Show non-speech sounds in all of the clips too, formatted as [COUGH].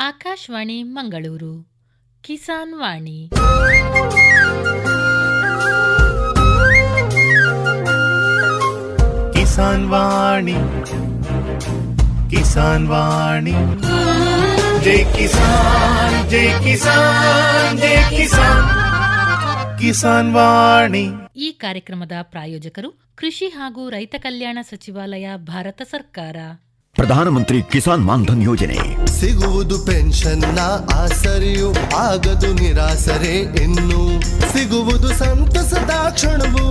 ಆಕಾಶವಾಣಿ ಮಂಗಳೂರು ಕಿಸಾನ್ ವಾಣಿ. ಕಿಸಾನ್ ವಾಣಿ ಕಿಸಾನ್ ವಾಣಿ. ಜೈ ಕಿಸಾನ್ ಜೈ ಕಿಸಾನ್ ಜೈ ಕಿಸಾನ್. ಕಿಸಾನ್ ವಾಣಿ. ಈ ಕಾರ್ಯಕ್ರಮದ ಪ್ರಾಯೋಜಕರು ಕೃಷಿ ಹಾಗೂ ರೈತ ಕಲ್ಯಾಣ ಸಚಿವಾಲಯ ಭಾರತ ಸರ್ಕಾರ. ಪ್ರಧಾನಮಂತ್ರಿ ಕಿಸಾನ್ ಮಾನ್ಧನ್ ಯೋಜನೆ. ಸಿಗುವುದು ಪೆನ್ಷನ್ನ ಆಸರಿಯು ಆಗದು ನಿರಾಸರೆ ಇನ್ನು ಸಿಗುವುದು ಸಂತಸದ ಕ್ಷಣವು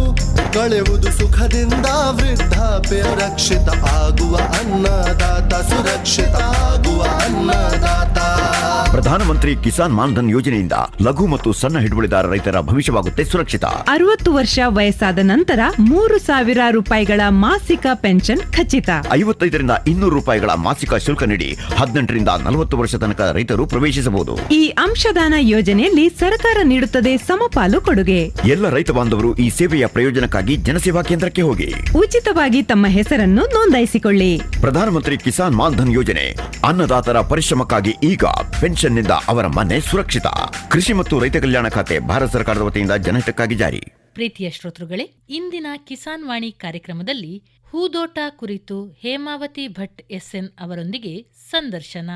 ಕಳೆಯುವುದು ಸುಖದಿಂದ ವೃದ್ಧಾಪ್ಯ ರಕ್ಷಿತ ಆಗುವ ಅನ್ನದಾತ ಸುರಕ್ಷಿತ ಆಗುವ ಅನ್ನದಾತ. ಪ್ರಧಾನಮಂತ್ರಿ ಕಿಸಾನ್ ಮಾನ್ಧನ್ ಯೋಜನೆಯಿಂದ ಲಘು ಮತ್ತು ಸಣ್ಣ ಹಿಡುವಳಿದಾರ ರೈತರ ಭವಿಷ್ಯವಾಗುತ್ತೆ ಸುರಕ್ಷಿತ. ಅರವತ್ತು ವರ್ಷ ವಯಸ್ಸಾದ ನಂತರ ಮೂರು ಸಾವಿರ ರೂಪಾಯಿಗಳ ಮಾಸಿಕ ಪೆನ್ಷನ್ ಖಚಿತ. ಐವತ್ತೈದರಿಂದ ಇನ್ನೂರು ರೂಪಾಯಿಗಳ ಮಾಸಿಕ ಶುಲ್ಕ ನೀಡಿ ಹದಿನೆಂಟರಿಂದ ನಲವತ್ತು ವರ್ಷ ತನಕ ರೈತರು ಪ್ರವೇಶಿಸಬಹುದು. ಈ ಅಂಶದಾನ ಯೋಜನೆಯಲ್ಲಿ ಸರ್ಕಾರ ನೀಡುತ್ತದೆ ಸಮಪಾಲು ಕೊಡುಗೆ. ಎಲ್ಲ ರೈತ ಬಾಂಧವರು ಈ ಸೇವೆಯ ಪ್ರಯೋಜನಕ್ಕಾಗಿ ಜನಸೇವಾ ಕೇಂದ್ರಕ್ಕೆ ಹೋಗಿ. ಉಚಿತವಾಗಿ ತಮ್ಮ ಹೆಸರನ್ನು ನೋಂದಾಯಿಸಿಕೊಳ್ಳಿ. ಪ್ರಧಾನಮಂತ್ರಿ ಕಿಸಾನ್ ಮಾನ್ಧನ್ ಯೋಜನೆ ಅನ್ನದಾತರ ಪರಿಶ್ರಮಕ್ಕಾಗಿ ಈಗ ಪೆನ್ಷನ್ನಿಂದ ಅವರ ಮನೆ ಸುರಕ್ಷಿತ. ಕೃಷಿ ಮತ್ತು ರೈತ ಕಲ್ಯಾಣ ಖಾತೆ ಭಾರತ ಸರ್ಕಾರದ ವತಿಯಿಂದ ಜನಹಿತಕ್ಕಾಗಿ ಜಾರಿ. ಪ್ರೀತಿಯ ಶ್ರೋತೃಗಳೇ ಇಂದಿನ ಕಿಸಾನ್ ವಾಣಿ ಕಾರ್ಯಕ್ರಮದಲ್ಲಿ ಹೂದೋಟ ಕುರಿತು ಹೇಮಾವತಿ ಭಟ್ ಎಸ್ಎನ್ ಅವರೊಂದಿಗೆ ಸಂದರ್ಶನ.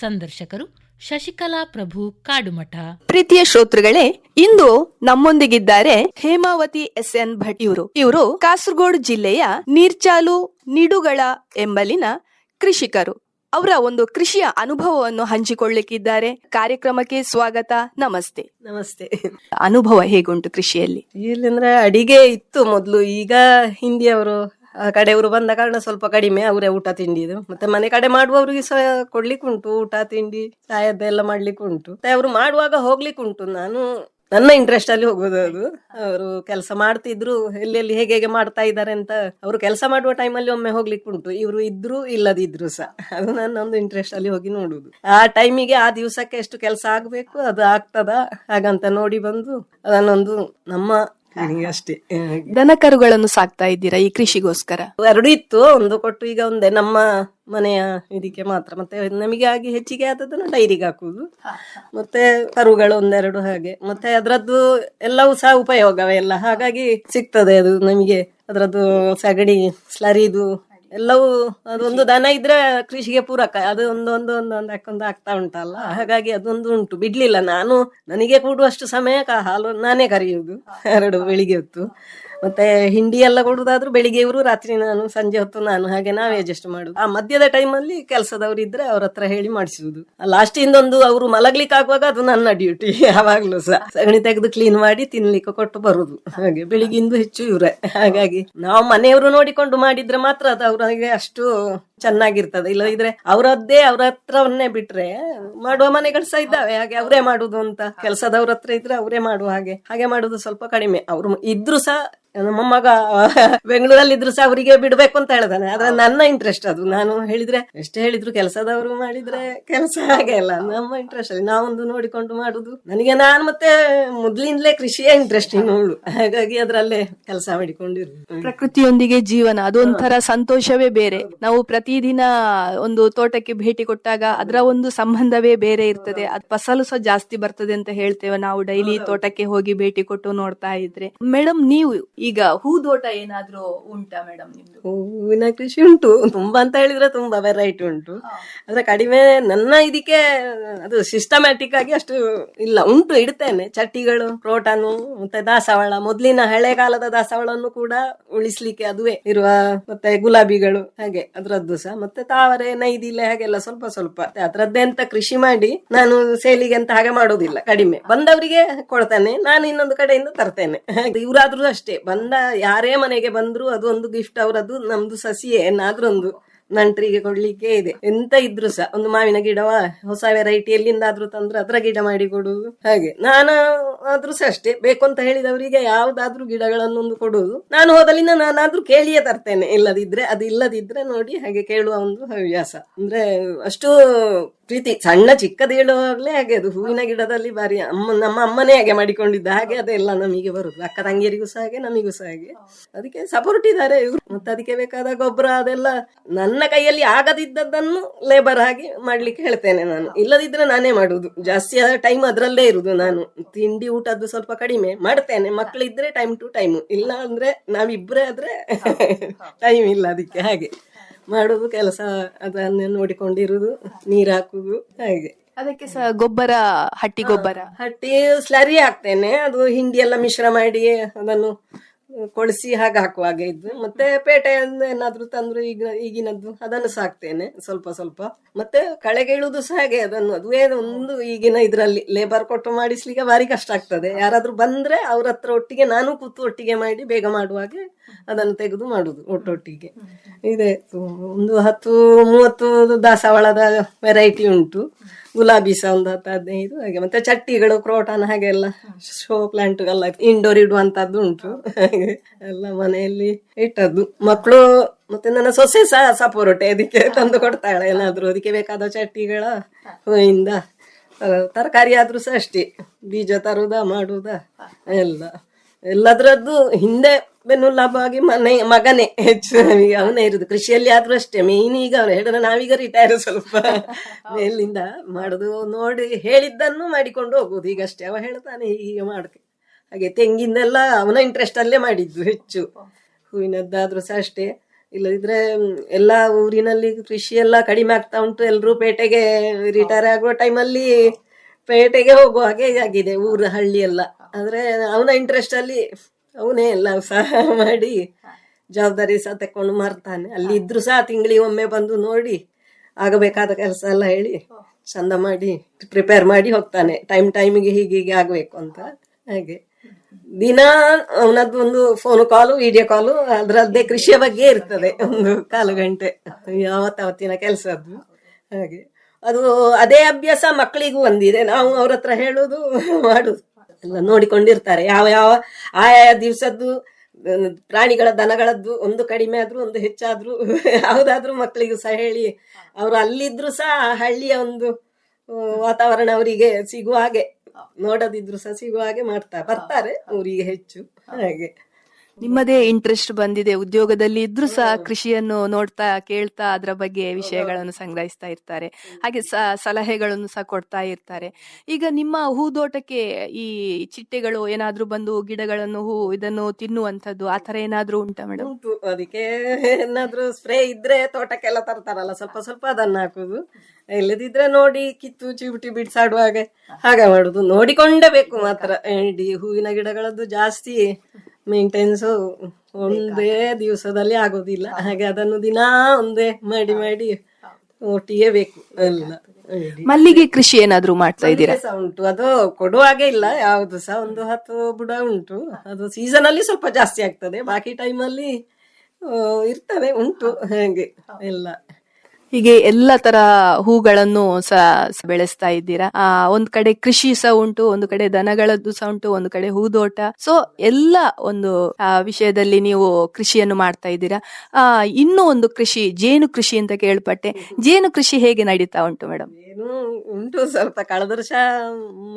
ಸಂದರ್ಶಕರು ಶಶಿಕಲಾ ಪ್ರಭು ಕಾಡುಮಠ. ಪ್ರೀತಿಯ ಶ್ರೋತೃಗಳೇ ಇಂದು ನಮ್ಮೊಂದಿಗಿದ್ದಾರೆ ಹೇಮಾವತಿ ಎಸ್ ಎನ್ ಭಟ್ ಇವರು. ಇವರು ಕಾಸರಗೋಡು ಜಿಲ್ಲೆಯ ನೀರ್ಚಾಲು ನಿಡುಗಳ ಎಂಬಲಿನ ಕೃಷಿಕರು. ಅವರ ಒಂದು ಕೃಷಿಯ ಅನುಭವವನ್ನು ಹಂಚಿಕೊಳ್ಳಿಕ್ಕಿದ್ದಾರೆ. ಕಾರ್ಯಕ್ರಮಕ್ಕೆ ಸ್ವಾಗತ ನಮಸ್ತೆ. ನಮಸ್ತೆ. ಅನುಭವ ಹೇಗುಂಟು ಕೃಷಿಯಲ್ಲಿ? ಇಲ್ಲಂದ್ರೆ ಅಡಿಗೆ ಇತ್ತು ಮೊದಲು ಈಗ ಹಿಂದಿಯವರು ಆ, ಕಡೆಯವರು ಬಂದ ಕಾರಣ ಸ್ವಲ್ಪ ಕಡಿಮೆ ಅವರೇ ಊಟ ತಿಂಡಿದು ಮತ್ತೆ ಮನೆ ಕಡೆ ಮಾಡುವವರಿಗೆ ಸಹ ಕೊಡ್ಲಿಕ್ಕೆ ಉಂಟು, ಊಟ, ತಿಂಡಿ ಚಾಯದ್ದೆಲ್ಲ ಮಾಡ್ಲಿಕ್ಕೆ ಉಂಟು. ಮತ್ತೆ ಅವರು ಮಾಡುವಾಗ ಹೋಗ್ಲಿಕ್ಕೆ ಉಂಟು. ನಾನು ನನ್ನ ಇಂಟ್ರೆಸ್ಟ್ ಅಲ್ಲಿ ಹೋಗೋದು ಅದು ಅವರು ಕೆಲಸ ಮಾಡ್ತಿದ್ರು ಎಲ್ಲೆಲ್ಲಿ ಹೇಗೆ ಹೇಗೆ ಮಾಡ್ತಾ ಇದ್ದಾರೆ ಅಂತ ಅವರು ಕೆಲಸ ಮಾಡುವ ಟೈಮಲ್ಲಿ ಒಮ್ಮೆ ಹೋಗ್ಲಿಕ್ಕೆ ಉಂಟು. ಇವರು ಇದ್ರು ಇಲ್ಲದಿದ್ರು ಸಹ. ಅದು ನನ್ನ ಒಂದು ಇಂಟ್ರೆಸ್ಟ್ ಅಲ್ಲಿ ಹೋಗಿ ನೋಡುದು. ಆ ಟೈಮಿಗೆ ಆ ದಿವಸಕ್ಕೆ ಎಷ್ಟು ಕೆಲಸ ಆಗ್ಬೇಕು, ಅದು ಆಗ್ತದ, ಹಾಗಂತ ನೋಡಿ ಬಂದು, ಅದನ್ನೊಂದು ನಮ್ಮ ಅಷ್ಟೇ ದನಕರುಗಳನ್ನು ಸಾಕ್ತಾ ಇದ್ದೀರಾ ಈ ಕೃಷಿಗೋಸ್ಕರ? ಎರಡು ಇತ್ತು ಒಂದು ಕೊಟ್ಟು ಈಗ ಒಂದೇ ನಮ್ಮ ಮನೆಯ ಇದಕ್ಕೆ ಮಾತ್ರ. ಮತ್ತೆ ನಮಗೆ ಆಗಿ ಹೆಚ್ಚಿಗೆ ಆದದನ್ನು ಡೈರಿಗೆ ಹಾಕುದು ಮತ್ತೆ ಕರುಗಳು ಒಂದೆರಡು ಹಾಗೆ. ಮತ್ತೆ ಅದರದ್ದು ಎಲ್ಲವೂ ಸಹ ಉಪಯೋಗವೇ ಎಲ್ಲ ಹಾಗಾಗಿ ಸಿಗ್ತದೆ ಅದು ನಮಗೆ. ಅದರದ್ದು ಸಗಣಿ ಸ್ಲರಿದು ಎಲ್ಲವೂ ಅದೊಂದು ದನ ಇದ್ರೆ ಕೃಷಿಗೆ ಪೂರಕ ಅದು ಒಂದೊಂದು ಒಂದೊಂದು ಒಂದು ಒಂದು ಹಾಕೊಂಡು ಆಗ್ತಾ ಉಂಟಲ್ಲ ಹಾಗಾಗಿ ಅದೊಂದು ಉಂಟು. ಬಿಡ್ಲಿಲ್ಲ ನಾನು ನನಗೆ ಕೂಡುವಷ್ಟು ಸಮಯ ಹಾಲು ನಾನೇ ಕರೆಯುವುದು ಎರಡು ಬೆಳಿಗ್ಗೆ ಹೊತ್ತು. ಮತ್ತೆ ಹಿಂಡಿ ಎಲ್ಲ ಕೊಡುದಾದ್ರೂ ಬೆಳಿಗ್ಗೆ ಇವರು, ರಾತ್ರಿ ನಾನು, ಸಂಜೆ ಹೊತ್ತು ನಾನು, ಹಾಗೆ ನಾವೇ ಅಡ್ಜಸ್ಟ್ ಮಾಡುದು. ಆ ಮಧ್ಯದ ಟೈಮಲ್ಲಿ ಕೆಲಸದವ್ರು ಇದ್ರೆ ಅವ್ರ ಹತ್ರ ಹೇಳಿ ಮಾಡಿಸುವುದು ಲಾಸ್ಟ್ ಇಂದೊಂದು ಅವರು ಮಲಗ್ಲಿಕ್ಕೆ ಆಗುವಾಗ ಅದು ನನ್ನ ಡ್ಯೂಟಿ ಯಾವಾಗ್ಲೂ ಸಹ. ಸಗಣಿ ತೆಗೆದು ಕ್ಲೀನ್ ಮಾಡಿ ತಿನ್ಲಿಕ್ಕೆ ಕೊಟ್ಟು ಬರುದು. ಹಾಗೆ ಬೆಳಿಗ್ಗಿಂದು ಹೆಚ್ಚು ಇವ್ರೆ. ಹಾಗಾಗಿ ನಾವು ಮನೆಯವರು ನೋಡಿಕೊಂಡು ಮಾಡಿದ್ರೆ ಮಾತ್ರ ಅದು ಅವ್ರಿಗೆ ಅಷ್ಟು ಚೆನ್ನಾಗಿರ್ತದೆ. ಇಲ್ಲ ಇದ್ರೆ ಅವರದ್ದೇ ಅವ್ರ ಹತ್ರವನ್ನೇ ಬಿಟ್ರೆ ಮಾಡುವ ಮನೆಗಳು ಸಹ ಇದ್ದಾವೆ. ಹಾಗೆ ಅವರೇ ಮಾಡುದು ಅಂತ. ಕೆಲಸದವ್ರ ಹತ್ರ ಇದ್ರೆ ಅವರೇ ಮಾಡುವ ಹಾಗೆ. ಹಾಗೆ ಮಾಡುದು ಸ್ವಲ್ಪ ಕಡಿಮೆ. ಅವ್ರು ಇದ್ರು ಸಹ ಬೆಂಗಳೂರಲ್ಲಿ ಇದ್ರು ಸಹ ಅವರಿಗೆ ಬಿಡ್ಬೇಕು ಅಂತ ಹೇಳ್ದಾನೆ ಆದ್ರೆ ನನ್ನ ಇಂಟ್ರೆಸ್ಟ್ ಅದು. ನಾನು ಹೇಳಿದ್ರೆ, ಎಷ್ಟೇ ಹೇಳಿದ್ರು ಕೆಲಸದವರು ಮಾಡಿದ್ರೆ ಕೆಲಸ ಹಾಗೆ ಅಲ್ಲ. ನಮ್ಮ ಇಂಟ್ರೆಸ್ಟ್ ಅಲ್ಲಿ ನಾವೊಂದು ನೋಡಿಕೊಂಡು ಮಾಡುದು. ನನಗೆ ನಾನು ಮತ್ತೆ ಮೊದ್ಲಿಂದಲೇ ಕೃಷಿಯೇ ಇಂಟ್ರೆಸ್ಟ್ ನೋಡು ಹಾಗಾಗಿ ಅದ್ರಲ್ಲೇ ಕೆಲಸ ಮಾಡಿಕೊಂಡಿರು ಪ್ರಕೃತಿಯೊಂದಿಗೆ ಜೀವನ. ಅದೊಂಥರ ಸಂತೋಷವೇ ಬೇರೆ. ನಾವು ಪ್ರತಿದಿನ ಒಂದು ತೋಟಕ್ಕೆ ಭೇಟಿ ಕೊಟ್ಟಾಗ ಅದರ ಒಂದು ಸಂಬಂಧವೇ ಬೇರೆ ಇರ್ತದೆ. ಅದ್ ಫಸಲು ಸಹ ಜಾಸ್ತಿ ಬರ್ತದೆ ಅಂತ ಹೇಳ್ತೇವೆ. ನಾವು ಡೈಲಿ ತೋಟಕ್ಕೆ ಹೋಗಿ ಭೇಟಿ ಕೊಟ್ಟು ನೋಡ್ತಾ ಇದ್ರೆ. ಮೇಡಮ್ ನೀವು ಈಗ ಹೂದೋಟ ಏನಾದ್ರೂ ಉಂಟಾ ಮೇಡಮ್ ನಿಮ್ದು? ಹೂವಿನ ಕೃಷಿ ಉಂಟು. ತುಂಬಾ ಅಂತ ಹೇಳಿದ್ರೆ ತುಂಬಾ ವೆರೈಟಿ ಉಂಟು. ಆದ್ರೆ ಕಡಿಮೆ ನನ್ನ ಇದಕ್ಕೆ ಅದು ಸಿಸ್ಟಮ್ಯಾಟಿಕ್ ಆಗಿ ಅಷ್ಟು ಇಲ್ಲ. ಉಂಟು ಇಡ್ತೇನೆ. ಚಟ್ಟಿಗಳು ಪ್ರೋಟಾನು ಮತ್ತೆ ದಾಸವಾಳ ಮೊದ್ಲಿನ ಹಳೆ ಕಾಲದ ದಾಸವಾಳನ್ನು ಕೂಡ ಉಳಿಸ್ಲಿಕ್ಕೆ ಅದುವೇ ಇರುವ ಮತ್ತೆ ಗುಲಾಬಿಗಳು ಹಾಗೆ ಅದ್ರದ್ದು ಸಹ ಮತ್ತೆ ತಾವರೆ ನೈದಿಲೆ ಹಾಗೆಲ್ಲ ಸ್ವಲ್ಪ ಸ್ವಲ್ಪ. ಅದ್ರದ್ದೇ ಅಂತ ಕೃಷಿ ಮಾಡಿ ನಾನು ಸೇಲಿಗೆ ಅಂತ ಹಾಗೆ ಮಾಡೋದಿಲ್ಲ, ಕಡಿಮೆ. ಬಂದವರಿಗೆ ಕೊಡ್ತಾನೆ, ನಾನು ಇನ್ನೊಂದು ಕಡೆಯಿಂದ ತರ್ತೇನೆ. [LAUGHS] ಇವರಾದ್ರೂ ಅಷ್ಟೇ. ಬಂದ ಯಾರೇ ಮನೆಗೆ ಬಂದ್ರು ಅದು ಒಂದು ಗಿಫ್ಟ್ ಅವರದ್ದು ನಮ್ದು ಸಸಿಯೇ, ಏನಾದ್ರೂ ಒಂದು. ನಂಟ್ರಿಗೆ ಕೊಡ್ಲಿಕ್ಕೆ ಇದೆ. ಎಂತ ಇದ್ರು ಸಹ, ಒಂದು ಮಾವಿನ ಗಿಡವ ಹೊಸ ವೆರೈಟಿ ಎಲ್ಲಿಂದಾದ್ರೂ ತಂದ್ರೆ ಅದ್ರ ಗಿಡ ಮಾಡಿ ಕೊಡುವುದು ಹಾಗೆ, ನಾನು ಆದ್ರೂ ಸಹ ಅಷ್ಟೇ. ಬೇಕು ಅಂತ ಹೇಳಿದವರಿಗೆ ಯಾವ್ದಾದ್ರೂ ಗಿಡಗಳನ್ನೊಂದು ಕೊಡುದು ನಾನು ಹೋದಲ್ಲಿಂದ ನಾನಾದ್ರೂ ಕೇಳಿಯೇ ತರ್ತೇನೆ. ಇಲ್ಲದಿದ್ರೆ ಅದು ಇಲ್ಲದಿದ್ರೆ ನೋಡಿ ಹಾಗೆ ಕೇಳುವ ಒಂದು ಹವ್ಯಾಸ. ಅಂದ್ರೆ ಅಷ್ಟು ಪ್ರೀತಿ ಸಣ್ಣ ಚಿಕ್ಕದು ಹೇಳುವಾಗಲೇ ಹಾಗೆ ಅದು ಹೂವಿನ ಗಿಡದಲ್ಲಿ ಬಾರಿ ಅಮ್ಮ ನಮ್ಮ ಅಮ್ಮನೇ ಹಾಗೆ ಮಾಡಿಕೊಂಡಿದ್ದ ಹಾಗೆ ಅದೆಲ್ಲ ನಮಗೆ ಬರುದು. ಅಕ್ಕ ತಂಗಿಯರಿಗೂ ಸಹ ಹಾಗೆ ನಮಿಗೂ ಸಹ ಹಾಗೆ. ಅದಕ್ಕೆ ಸಪೋರ್ಟ್ ಇದ್ದಾರೆ ಇವರು. ಮತ್ತೆ ಅದಕ್ಕೆ ಬೇಕಾದ ಗೊಬ್ಬರ ಅದೆಲ್ಲ ನನ್ನ ಕೈಯಲ್ಲಿ ಆಗದಿದ್ದದ್ದನ್ನು ಲೇಬರ್ ಆಗಿ ಮಾಡ್ಲಿಕ್ಕೆ ಹೇಳ್ತೇನೆ ನಾನು. ಇಲ್ಲದಿದ್ರೆ ನಾನೇ ಮಾಡುದು. ಜಾಸ್ತಿ ಟೈಮ್ ಅದರಲ್ಲೇ ಇರುದು ನಾನು. ತಿಂಡಿ ಊಟದ್ದು ಸ್ವಲ್ಪ ಕಡಿಮೆ ಮಾಡ್ತೇನೆ. ಮಕ್ಕಳಿದ್ರೆ ಟೈಮ್ ಟು ಟೈಮ್ ಇಲ್ಲ ಅಂದ್ರೆ ನಾವಿಬ್ರೇ ಆದ್ರೆ ಟೈಮ್ [LAUGHS] ಇಲ್ಲ ಅದಕ್ಕೆ ಹಾಗೆ. ಮಾಡುದು ಕೆಲಸ ಅದನ್ನೇ ನೋಡಿಕೊಂಡಿರುದು ನೀರು ಹಾಕುದು ಹಾಗೆ. ಅದಕ್ಕೆ ಸಹ ಗೊಬ್ಬರ ಹಟ್ಟಿ ಗೊಬ್ಬರ? ಹಟ್ಟಿ ಸ್ಲರಿ ಹಾಕ್ತೇನೆ. ಅದು ಹಿಂಡಿ ಎಲ್ಲ ಮಿಶ್ರ ಮಾಡಿ ಅದನ್ನು ಕೊಳಿಸಿ ಹಾಗೆ ಹಾಕುವ ಹಾಗೆ ಇದ್ದು. ಮತ್ತೆ ಪೇಟೆಯಿಂದ ಏನಾದ್ರು ತಂದ್ರು ಈಗ ಈಗಿನದ್ದು ಅದನ್ನು ಸಾಕ್ತೇನೆ ಸ್ವಲ್ಪ ಸ್ವಲ್ಪ. ಮತ್ತೆ ಕಳೆಗೇಳುವುದು ಸಹ ಹಾಗೆ ಅದನ್ನು ಅದುವೇ ಒಂದು ಈಗಿನ ಇದರಲ್ಲಿ ಲೇಬರ್ ಕೊಟ್ಟು ಮಾಡಿಸ್ಲಿಕ್ಕೆ ಭಾರಿ ಕಷ್ಟ ಆಗ್ತದೆ. ಯಾರಾದ್ರೂ ಬಂದ್ರೆ ಅವ್ರ ಹತ್ರ ಒಟ್ಟಿಗೆ ನಾನು ಕೂತು ಒಟ್ಟಿಗೆ ಮಾಡಿ ಬೇಗ ಮಾಡುವಾಗೆ ಅದನ್ನು ತೆಗೆದು ಮಾಡುದು ಒಟ್ಟೊಟ್ಟಿಗೆ. ಇದೆ ಒಂದು ಹತ್ತು ಮೂವತ್ತು ದಾಸವಾಳದ ವೆರೈಟಿ ಉಂಟು. ಗುಲಾಬಿ ಸಹ ಒಂದು ಹತ್ತು ಹದಿನೈದು ಹಾಗೆ ಮತ್ತೆ ಚಟ್ಟಿಗಳು ಕ್ರೋಟಾನ್ ಹಾಗೆಲ್ಲ ಶೋ ಪ್ಲಾಂಟ್ಗೆಲ್ಲ ಇಂಡೋರ್ ಇಡುವಂತದ್ದು ಉಂಟು. ಹಾಗೆ ಎಲ್ಲ ಮನೆಯಲ್ಲಿ ಇಟ್ಟದ್ದು. ಮಕ್ಕಳು ಮತ್ತೆ ನನ್ನ ಸೊಸೆ ಸಹ ಸಪೋರ್ಟ್ ಅದಕ್ಕೆ ತಂದು ಕೊಡ್ತಾಳೆ? ಏನಾದ್ರು ಅದಕ್ಕೆ ಬೇಕಾದ ಚಟ್ಟಿಗಳ ಹೂವಿಂದ ತರಕಾರಿ ಆದ್ರೂ ಸಹ ಅಷ್ಟೇ. ಬೀಜ ತರುದ ಮಾಡುದ ಎಲ್ಲ. ಎಲ್ಲದರದ್ದು ಹಿಂದೆ ಬೆನ್ನುಲಾಭವಾಗಿ ಮನೆ ಮಗನೇ ಹೆಚ್ಚು ನಮಗೆ ಅವನೇ ಇರುದು. ಕೃಷಿಯಲ್ಲಿ ಆದ್ರೂ ಅಷ್ಟೇ. ಮೇನ್ ಈಗ ಅವನು ಹೇಳಿದ್ರೆ ನಾವೀಗ ರಿಟೈರ್ ಸ್ವಲ್ಪ [LAUGHS] ಮೇಲಿಂದ ಮಾಡುದು ನೋಡಿ ಹೇಳಿದ್ದನ್ನು ಮಾಡಿಕೊಂಡು ಹೋಗುದು. ಈಗಷ್ಟೇ ಅವ ಹೇಳ್ತಾನೆ ಹೀಗೆ ಮಾಡಕ್ಕೆ ಹಾಗೆ ತೆಂಗಿಂದೆಲ್ಲ ಅವನ ಇಂಟ್ರೆಸ್ಟ್ ಅಲ್ಲೇ ಮಾಡಿದ್ದು ಹೆಚ್ಚು. ಹೂವಿನದ್ದಾದ್ರೂ ಸಹ ಅಷ್ಟೇ. ಇಲ್ಲದಿದ್ರೆ ಎಲ್ಲ ಊರಿನಲ್ಲಿ ಕೃಷಿ ಎಲ್ಲ ಕಡಿಮೆ ಆಗ್ತಾ ಉಂಟು. ಎಲ್ಲರೂ ಪೇಟೆಗೆ ರಿಟೈರ್ ಆಗುವ ಟೈಮಲ್ಲಿ ಪೇಟೆಗೆ ಹೋಗುವ ಹಾಗೆ ಆಗಿದೆ ಊರ ಹಳ್ಳಿ ಎಲ್ಲ. ಆದ್ರೆ ಅವನ ಇಂಟ್ರೆಸ್ಟ್ ಅಲ್ಲಿ ಅವನೇ ಎಲ್ಲ ಸಹ ಮಾಡಿ ಜವಾಬ್ದಾರಿ ಸಹ ತಕೊಂಡು ಮಾರ್ತಾನೆ. ಅಲ್ಲಿ ಇದ್ರು ಸಹ ತಿಂಗಳಿಗೆ ಒಮ್ಮೆ ಬಂದು ನೋಡಿ ಆಗಬೇಕಾದ ಕೆಲಸ ಎಲ್ಲ ಹೇಳಿ ಚಂದ ಮಾಡಿ ಪ್ರಿಪೇರ್ ಮಾಡಿ ಹೋಗ್ತಾನೆ. ಟೈಮ್ ಟೈಮಿಗೆ ಹೀಗೆ ಹೀಗೆ ಆಗಬೇಕು ಅಂತ. ಹಾಗೆ. ದಿನ ಅವನದ್ದು ಒಂದು ಫೋನ್ ಕಾಲು ವಿಡಿಯೋ ಕಾಲು ಅದರದ್ದೇ ಕೃಷಿಯ ಬಗ್ಗೆ ಇರ್ತದೆ. ಒಂದು ಕಾಲು ಗಂಟೆ ಯಾವತ್ತಾವತ್ತಿನ ಕೆಲಸದ್ದು. ಹಾಗೆ. ಅದು ಅದೇ ಅಭ್ಯಾಸ ಮಕ್ಕಳಿಗೂ ಒಂದಿದೆ. ನಾವು ಅವ್ರ ಹತ್ರ ಹೇಳುದು ಮಾಡುದು. ನೋಡಿಕೊಂಡಿರ್ತಾರೆ. ಯಾವ ಯಾವ ಆಯಾ ದಿವಸದ್ದು ಪ್ರಾಣಿಗಳ ದನಗಳದ್ದು ಒಂದು ಕಡಿಮೆ ಆದ್ರೂ ಒಂದು ಹೆಚ್ಚಾದ್ರೂ [LAUGHS] ಯಾವುದಾದ್ರೂ ಮಕ್ಕಳಿಗೂ ಸಹ ಹೇಳಿ ಅವರು ಅಲ್ಲಿದ್ರು ಸಹ ಹಳ್ಳಿಯ ಒಂದು ವಾತಾವರಣ ಅವರಿಗೆ ಸಿಗುವ ಹಾಗೆ ನೋಡದಿದ್ರು ಸಹ ಸಿಗುವ ಹಾಗೆ ಮಾಡ್ತಾ ಬರ್ತಾರೆ ಅವರಿಗೆ ಹೆಚ್ಚು. ಹಾಗೆ. ನಿಮ್ಮದೇ ಇಂಟ್ರೆಸ್ಟ್ ಬಂದಿದೆ ಉದ್ಯೋಗದಲ್ಲಿ ಇದ್ರೂ ಸಹ ಕೃಷಿಯನ್ನು ನೋಡ್ತಾ ಕೇಳ್ತಾ ಅದರ ಬಗ್ಗೆ ವಿಷಯಗಳನ್ನು ಸಂಗ್ರಹಿಸ್ತಾ ಇರ್ತಾರೆ. ಹಾಗೆ ಸ- ಸಲಹೆಗಳನ್ನು ಸಹ ಕೊಡ್ತಾ ಇರ್ತಾರೆ. ಈಗ ನಿಮ್ಮ ಹೂದೋಟಕ್ಕೆ ಈ ಚಿಟ್ಟೆಗಳು ಏನಾದ್ರೂ ಬಂದು ಗಿಡಗಳನ್ನು ಹೂ ಇದನ್ನು ತಿನ್ನುವಂಥದ್ದು ಆ ತರ ಏನಾದ್ರೂ ಉಂಟಾ ಮೇಡಮ್ ಉಂಟು. ಅದಕ್ಕೆ ಏನಾದ್ರೂ ಸ್ಪ್ರೇ ಇದ್ರೆ ತೋಟಕ್ಕೆಲ್ಲ ತರ್ತಾರಲ್ಲ ಸ್ವಲ್ಪ ಸ್ವಲ್ಪ ಅದನ್ನ ಹಾಕುದು. ಇಲ್ಲದಿದ್ರೆ ನೋಡಿ ಕಿತ್ತು ಚಿವುಟಿ ಬಿಡ್ಸಾಡುವಾಗ ಹಾಗೆ ಮಾಡುದು. ನೋಡಿಕೊಂಡೇ ಬೇಕು ಮಾತ್ರ. ಇಡೀ ಹೂವಿನ ಗಿಡಗಳದ್ದು ಜಾಸ್ತಿ ಮೇಂಟೆನ್ಸ್ ಒಂದೇ ದಿವಸದಲ್ಲಿ ಆಗೋದಿಲ್ಲ ಹಾಗೆ ಅದನ್ನು ದಿನಾ ಒಂದೇ ಮಾಡಿ ಮಾಡಿ ಒಟ್ಟಿಗೆ ಬೇಕು ಎಲ್ಲ ಮಲ್ಲಿಗೆ ಕೃಷಿ ಏನಾದ್ರೂ ಮಾಡ್ತಾ ಇದ್ದೀರಾ ಉಂಟು ಅದು ಕೊಡುವಾಗೆ ಇಲ್ಲ ಯಾವ್ದು ಸಹ ಒಂದು ಹತ್ತು ಬುಡ ಉಂಟು ಅದು ಸೀಸನ್ ಅಲ್ಲಿ ಸ್ವಲ್ಪ ಜಾಸ್ತಿ ಆಗ್ತದೆ ಬಾಕಿ ಟೈಮಲ್ಲಿ ಇರ್ತದೆ ಉಂಟು ಹಾಗೆ ಎಲ್ಲ ಹೀಗೆ ಎಲ್ಲ ತರ ಹೂಗಳನ್ನು ಸಹ ಬೆಳೆಸ್ತಾ ಇದ್ದೀರಾ? ಆ, ಒಂದ್ ಕಡೆ ಕೃಷಿ ಸಹ ಉಂಟು, ಒಂದು ಕಡೆ ದನಗಳದ್ದು ಸಹ ಉಂಟು, ಒಂದು ಕಡೆ ಹೂದೋಟ. ಸೊ ಎಲ್ಲ ಒಂದು ವಿಷಯದಲ್ಲಿ ನೀವು ಕೃಷಿಯನ್ನು ಮಾಡ್ತಾ ಇದ್ದೀರಾ? ಆ, ಇನ್ನೂ ಒಂದು ಕೃಷಿ, ಜೇನು ಕೃಷಿ ಅಂತ ಕೇಳ್ಪಟ್ಟೆ. ಜೇನು ಕೃಷಿ ಹೇಗೆ ನಡೀತಾ ಉಂಟು ಮೇಡಮ್ ಏನು ಉಂಟು, ಸ್ವಲ್ಪ ಕಳೆದ ವರ್ಷ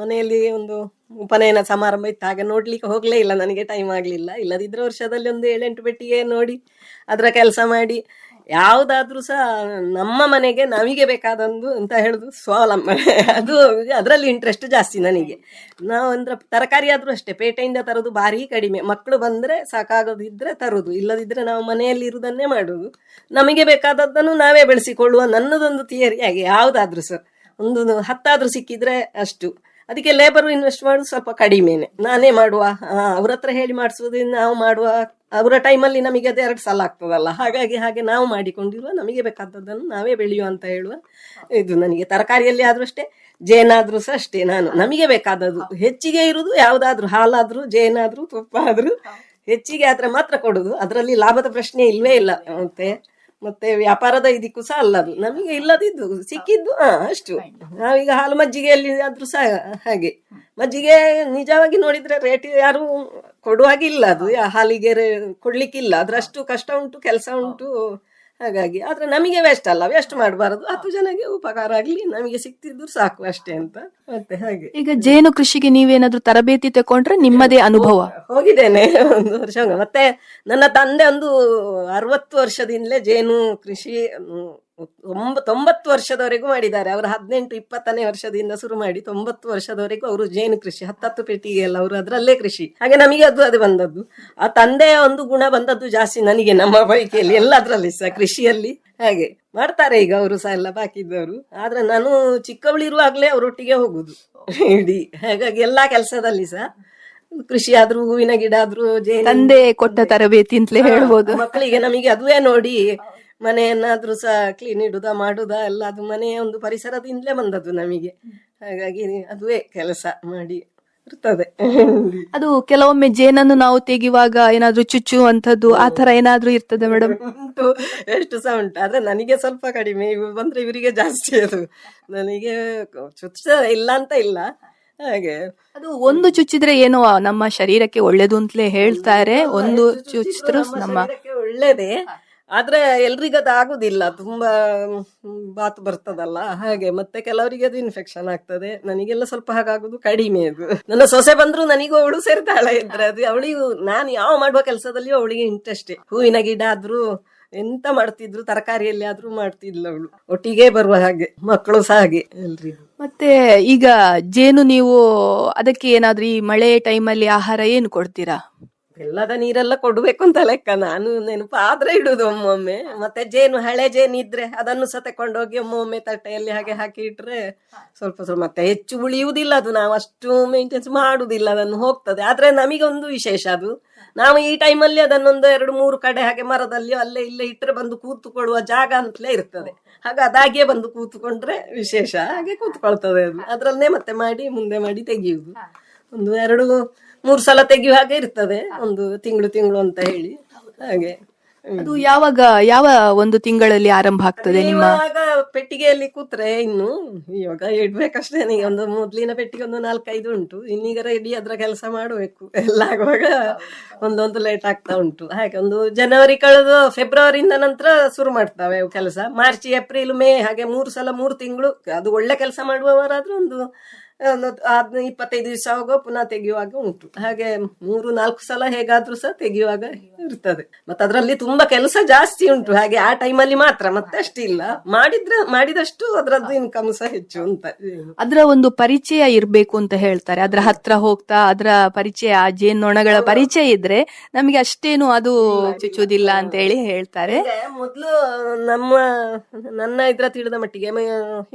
ಮನೆಯಲ್ಲಿ ಒಂದು ಉಪನಯನ ಸಮಾರಂಭ ಇತ್ತು. ಹಾಗೆ ನೋಡ್ಲಿಕ್ಕೆ ಹೋಗ್ಲೇ ಇಲ್ಲ, ನನಗೆ ಟೈಮ್ ಆಗ್ಲಿಲ್ಲ. ಇಲ್ಲದಿದ್ರೆ ವರ್ಷದಲ್ಲಿ ಒಂದು ಏಳೆಂಟು ಪೆಟ್ಟಿಗೆ ನೋಡಿ, ಅದರ ಕೆಲಸ ಮಾಡಿ. ಯಾವುದಾದ್ರೂ ಸಹ ನಮ್ಮ ಮನೆಗೆ ನಮಗೆ ಬೇಕಾದೊಂದು ಅಂತ ಹೇಳುದು ಸ್ವಾವಲಂಬನೆ ಅದು ಅದರಲ್ಲಿ ಇಂಟ್ರೆಸ್ಟ್ ಜಾಸ್ತಿ ನನಗೆ. ನಾವು ಅಂದ್ರೆ ತರಕಾರಿ ಆದರೂ ಅಷ್ಟೇ, ಪೇಟೆಯಿಂದ ತರೋದು ಭಾರಿ ಕಡಿಮೆ. ಮಕ್ಕಳು ಬಂದರೆ ಸಾಕಾಗೋದಿದ್ರೆ ತರೋದು ಇಲ್ಲದಿದ್ದರೆ ನಾವು ಮನೆಯಲ್ಲಿ ಇರುವುದನ್ನೇ ಮಾಡೋದು. ನಮಗೆ ಬೇಕಾದದ್ದನ್ನು ನಾವೇ ಬೆಳೆಸಿಕೊಳ್ಳುವ ನನ್ನದೊಂದು ಥಿಯರಿ ಹಾಗೆ, ಯಾವುದಾದ್ರೂ ಸಹ. ಒಂದು ಹತ್ತಾದರೂ ಸಿಕ್ಕಿದ್ರೆ ಅಷ್ಟು. ಅದಕ್ಕೆ ಲೇಬರ್ ಇನ್ವೆಸ್ಟ್ ಮಾಡೋದು ಸ್ವಲ್ಪ ಕಡಿಮೆನೆ. ನಾನೇ ಮಾಡುವ ಅವ್ರ ಹೇಳಿ ಮಾಡಿಸೋದ್ರಿಂದ ನಾವು ಮಾಡುವ ಅವರ ಟೈಮಲ್ಲಿ ನಮಗೆ ಅದು ಎರಡು ಸಲ ಆಗ್ತದಲ್ಲ. ಹಾಗಾಗಿ ಹಾಗೆ ನಾವು ಮಾಡಿಕೊಂಡಿರುವ ನಮಗೆ ಬೇಕಾದದ್ದನ್ನು ನಾವೇ ಬೆಳೆಯುವ ಅಂತ ಹೇಳುವ ಇದು ನನಗೆ. ತರಕಾರಿಯಲ್ಲಿ ಆದರೂ ಅಷ್ಟೇ, ಜೇನಾದರೂ ಸಹ ಅಷ್ಟೇ ನಾನು. ನಮಗೆ ಬೇಕಾದದ್ದು ಹೆಚ್ಚಿಗೆ ಇರುವುದು ಯಾವುದಾದ್ರೂ, ಹಾಲಾದರೂ, ಜೇನಾದರೂ ತುಪ್ಪ ಆದರೂ ಹೆಚ್ಚಿಗೆ ಆದರೆ ಮಾತ್ರ ಕೊಡೋದು ಅದರಲ್ಲಿ ಲಾಭದ ಪ್ರಶ್ನೆ ಇಲ್ಲವೇ ಇಲ್ಲ. ಮತ್ತೆ ಮತ್ತೆ ವ್ಯಾಪಾರದ ಇದಕ್ಕೂ ಸಹ ಅಲ್ಲ ಅದು ನಮಗೆ ಇಲ್ಲದಿದ್ದು, ಸಿಕ್ಕಿದ್ದು, ಹಾ, ಅಷ್ಟು. ನಾವೀಗ ಹಾಲು ಮಜ್ಜಿಗೆಯಲ್ಲಿ ಆದ್ರೂ ಸಹ ಹಾಗೆ. ಮಜ್ಜಿಗೆ ನಿಜವಾಗಿ ನೋಡಿದ್ರೆ ರೇಟ್ ಯಾರು ಕೊಡುವಾಗಿಲ್ಲ ಅದು. ಹಾಲಿಗೆ ಕೊಡ್ಲಿಕ್ಕಿಲ್ಲ. ಅದ್ರಷ್ಟು ಕಷ್ಟ ಉಂಟು ಕೆಲಸ ಉಂಟು. ಹಾಗಾಗಿ ಆದ್ರೆ ನಮಗೆ ವೇಸ್ಟ್ ಅಲ್ಲ. ವೇಸ್ಟ್ ಮಾಡಬಾರದು. ಹತ್ತು ಜನಕ್ಕೆ ಉಪಕಾರ ಆಗಲಿ ನಮಗೆ ಸಿಕ್ತಿದ್ರು ಸಾಕು ಅಷ್ಟೇ ಅಂತ. ಮತ್ತೆ ಹಾಗೆ. ಈಗ ಜೇನು ಕೃಷಿಗೆ ನೀವೇನಾದ್ರೂ ತರಬೇತಿ ತಕೊಂಡ್ರೆ ನಿಮ್ಮದೇ ಅನುಭವ. ಹೋಗಿದ್ದೇನೆ ಒಂದು ವರ್ಷ ಮತ್ತೆ ನನ್ನ ತಂದೆ ಒಂದು ಅರವತ್ತು ವರ್ಷದಿಂದಲೇ ಜೇನು ಕೃಷಿ ತೊಂಬ ತೊಂಬತ್ತು ವರ್ಷದವರೆಗೂ ಮಾಡಿದ್ದಾರೆ. ಅವರು ಹದಿನೆಂಟು ಇಪ್ಪತ್ತನೇ ವರ್ಷದಿಂದ ಶುರು ಮಾಡಿ ತೊಂಬತ್ತು ವರ್ಷದವರೆಗೂ ಅವರು ಜೇನು ಕೃಷಿ ಹತ್ತತ್ತು ಪೆಟ್ಟಿಗೆ ಎಲ್ಲ ಅವರು ಅದರಲ್ಲೇ ಕೃಷಿ. ಹಾಗೆ ನಮಗೆ ಅದು ಅದು ಬಂದದ್ದು. ಆ ತಂದೆಯ ಒಂದು ಗುಣ ಬಂದದ್ದು ಜಾಸ್ತಿ ನನಗೆ ನಮ್ಮ ಬೈಕಿಯಲ್ಲಿ ಎಲ್ಲದರಲ್ಲಿ ಸಹ ಕೃಷಿಯಲ್ಲಿ. ಹಾಗೆ ಮಾಡ್ತಾರೆ ಈಗ ಅವರು ಸಹ ಎಲ್ಲ ಬಾಕಿದ್ದವರು ಆದ್ರೆ ನಾನು ಚಿಕ್ಕವಳಿರುವಾಗಲೇ ಅವರೊಟ್ಟಿಗೆ ಹೋಗುದು. ಇಡೀ ಹಾಗಾಗಿ ಎಲ್ಲಾ ಕೆಲಸದಲ್ಲಿ ಸಹ ಕೃಷಿ ಆದ್ರೂ ಹೂವಿನ ಗಿಡ ಆದ್ರೂ ತಂದೆ ಕೊಟ್ಟ ತರಬೇತಿ ಅಂತಲೇ ಹೇಳ್ಬೋದು. ಮಕ್ಕಳಿಗೆ ನಮಗೆ ಅದುವೇ ನೋಡಿ ಮನೆಯನ್ನಾದ್ರೂ ಸಹ ಕ್ಲೀನ್ ಇಡುದ ಮಾಡುದ ಎಲ್ಲ ಅದು ಮನೆಯ ಒಂದು ಪರಿಸರದಿಂದಲೇ ಬಂದದ್ದು ನಮಗೆ. ಹಾಗಾಗಿ ಅದುವೇ ಕೆಲಸ ಮಾಡಿ ಇರ್ತದೆ. ಅದು ಕೆಲವೊಮ್ಮೆ ಜೇನನ್ನು ನಾವು ತೆಗೆಯುವಾಗ ಏನಾದ್ರೂ ಚುಚ್ಚು ಅಂತದ್ದು ಆ ತರ ಏನಾದ್ರೂ ಇರ್ತದೆ ಮೇಡಮ್ ಉಂಟು. ಎಷ್ಟು ಸಹ ಉಂಟು. ಆದ್ರೆ ನನಗೆ ಸ್ವಲ್ಪ ಕಡಿಮೆ. ಇವ್ ಬಂದ್ರೆ ಇವರಿಗೆ ಜಾಸ್ತಿ ಅದು. ನನಗೆ ಚುಚ್ಚ ಇಲ್ಲ ಅಂತ ಇಲ್ಲ. ಹಾಗೆ. ಅದು ಒಂದು ಚುಚ್ಚಿದ್ರೆ ಏನೋ ನಮ್ಮ ಶರೀರಕ್ಕೆ ಒಳ್ಳೇದು ಅಂತಲೇ ಹೇಳ್ತಾರೆ. ಒಂದು ಚುಚ್ಚಿದ್ರು ನಮ್ಮ ಶರೀರಕ್ಕೆ ಒಳ್ಳೇದೇ. ಆದ್ರೆ ಎಲ್ರಿಗೂ ಅದು ಆಗುದಿಲ್ಲ. ತುಂಬಾ ಬಾತು ಬರ್ತದಲ್ಲ. ಹಾಗೆ ಮತ್ತೆ ಕೆಲವರಿಗೆ ಅದು ಇನ್ಫೆಕ್ಷನ್ ಆಗ್ತದೆ. ನನಗೆಲ್ಲ ಸ್ವಲ್ಪ ಹಾಗಾಗುದು ಕಡಿಮೆ ಅದು. ನನ್ನ ಸೊಸೆ ಬಂದ್ರು ನನಗೂ ಅವಳು ಸೇರ್ತಾಳೆ ಇದ್ರೆ ಅದು ಅವಳಿಗೂ, ನಾನು ಯಾವ ಮಾಡುವ ಕೆಲಸದಲ್ಲಿಯೂ ಅವಳಿಗೆ ಇಂಟ್ರೆಸ್ಟ್ ಹೂವಿನ ಗಿಡ ಆದ್ರೂ ಎಂತ ಮಾಡ್ತಿದ್ರು, ತರಕಾರಿಯಲ್ಲಿ ಆದ್ರೂ ಮಾಡ್ತಿದ್ಲು ಅವಳು. ಒಟ್ಟಿಗೆ ಬರುವ ಹಾಗೆ, ಮಕ್ಕಳು ಸಹ ಹಾಗೆ ಎಲ್ರಿಗೂ. ಮತ್ತೆ ಈಗ ಜೇನು ನೀವು ಅದಕ್ಕೆ ಏನಾದ್ರೂ ಈ ಮಳೆ ಟೈಮಲ್ಲಿ ಆಹಾರ ಏನು ಕೊಡ್ತೀರಾ? ಬೆಲ್ಲದ ನೀರೆಲ್ಲ ಕೊಡ್ಬೇಕು ಅಂತ ಲೆಕ್ಕ. ನಾನು ನೆನಪು ಆದ್ರೆ ಇಡುದು ಒಮ್ಮೊಮ್ಮೆ. ಮತ್ತೆ ಜೇನು, ಹಳೆ ಜೇನು ಇದ್ರೆ ಅದನ್ನು ಸಹ ತಕೊಂಡೋಗಿ ಒಮ್ಮೊಮ್ಮೆ ತಟ್ಟೆಯಲ್ಲಿ ಹಾಗೆ ಹಾಕಿ ಇಟ್ರೆ ಸ್ವಲ್ಪ ಸ್ವಲ್ಪ ಮತ್ತೆ ಹೆಚ್ಚು ಉಳಿಯುವುದಿಲ್ಲ ಅದು. ನಾವು ಅಷ್ಟು ಮೇಂಟೆನ್ಸ್ ಮಾಡುದಿಲ್ಲ, ಅದನ್ನು ಹೋಗ್ತದೆ. ಆದ್ರೆ ನಮಗೆ ಒಂದು ವಿಶೇಷ ಅದು. ನಾವು ಈ ಟೈಮಲ್ಲಿ ಅದನ್ನೊಂದು ಎರಡು, ಮೂರು ಕಡೆ ಹಾಗೆ ಮರದಲ್ಲಿ ಅಲ್ಲೇ ಇಲ್ಲೇ ಇಟ್ಟರೆ ಬಂದು ಕೂತುಕೊಳ್ಳುವ ಜಾಗ ಅಂತಲೇ ಇರ್ತದೆ. ಹಾಗೆ ಅದಾಗಿಯೇ ಬಂದು ಕೂತ್ಕೊಂಡ್ರೆ ವಿಶೇಷ. ಹಾಗೆ ಕೂತ್ಕೊಳ್ತದೆ ಅದು. ಅದರಲ್ಲೇ ಮತ್ತೆ ಮಾಡಿ, ಮುಂದೆ ಮಾಡಿ ತೆಗೆಯುವುದು. ಒಂದು ಎರಡು ಮೂರು ಸಲ ತೆಗೆಯುವ ಹಾಗೆ ಇರ್ತದೆ. ಒಂದು ತಿಂಗಳು ತಿಂಗಳು ಅಂತ ಹೇಳಿ. ಹಾಗೆ. ಅದು ಯಾವಾಗ ಯಾವ ಒಂದು ತಿಂಗಳಲ್ಲಿ ಆರಂಭ ಆಗ್ತದೆ ನಿಮ್ಮ? ಇವಾಗ ಪೆಟ್ಟಿಗೆಯಲ್ಲಿ ಕೂತ್ರೆ ಇನ್ನು ಇವಾಗ ಇಡ್ಬೇಕಷ್ಟೇ. ನೀವು ಒಂದು ಮೊದ್ಲಿನ ಪೆಟ್ಟಿಗೆ ಒಂದು ನಾಲ್ಕೈದು ಉಂಟು. ಇನ್ನೀಗ ರೆಡಿ ಅದ್ರ ಕೆಲಸ ಮಾಡಬೇಕು. ಎಲ್ಲ ಆಗುವಾಗ ಒಂದೊಂದು ಲೇಟ್ ಆಗ್ತಾ ಉಂಟು. ಹಾಗೆ ಒಂದು ಜನವರಿ ಕಳೆದು ಫೆಬ್ರವರಿಯಿಂದ ನಂತರ ಶುರು ಮಾಡ್ತವೆ ಕೆಲಸ. ಮಾರ್ಚ್ ಏಪ್ರಿಲ್ ಮೇ ಹಾಗೆ ಮೂರು ಸಲ ಮೂರು ತಿಂಗಳು. ಅದು ಒಳ್ಳೆ ಕೆಲಸ ಮಾಡುವವರಾದ್ರೂ ಒಂದು ಒಂದು ಹದ್ ಇಪ್ಪತ್ತೈದು ದಿವಸ ಹೋಗೋ ಪುನಃ ತೆಗೆಯುವಾಗ ಉಂಟು. ಹಾಗೆ ಮೂರು ನಾಲ್ಕು ಸಲ ಹೇಗಾದ್ರೂ ಸಹ ತೆಗೆಯುವಾಗ ಇರ್ತದೆ. ಮತ್ತೆ ಅದರಲ್ಲಿ ತುಂಬಾ ಕೆಲಸ ಜಾಸ್ತಿ ಉಂಟು. ಹಾಗೆ ಆ ಟೈಮಲ್ಲಿ ಮಾತ್ರ ಮತ್ತೆ ಇಲ್ಲ ಮಾಡಿದ್ರೆ ಮಾಡಿದಷ್ಟು ಅದರದ್ದು ಇನ್ಕಮ್ ಸಹ ಹೆಚ್ಚು ಅಂತ. ಅದರ ಒಂದು ಪರಿಚಯ ಇರಬೇಕು ಅಂತ ಹೇಳ್ತಾರೆ. ಅದ್ರ ಹತ್ರ ಹೋಗ್ತಾ ಅದರ ಪರಿಚಯ ಆ ಜೇನ್ನೊಣಗಳ ಪರಿಚಯ ಇದ್ರೆ ನಮಗೆ ಅಷ್ಟೇನು ಅದು ಚುಚ್ಚುವುದಿಲ್ಲ ಅಂತ ಹೇಳಿ ಹೇಳ್ತಾರೆ. ಮೊದಲು ಮೊದ್ಲು ನಮ್ಮ ನನ್ನ ಇದ್ರ ತಿಳಿದ ಮಟ್ಟಿಗೆ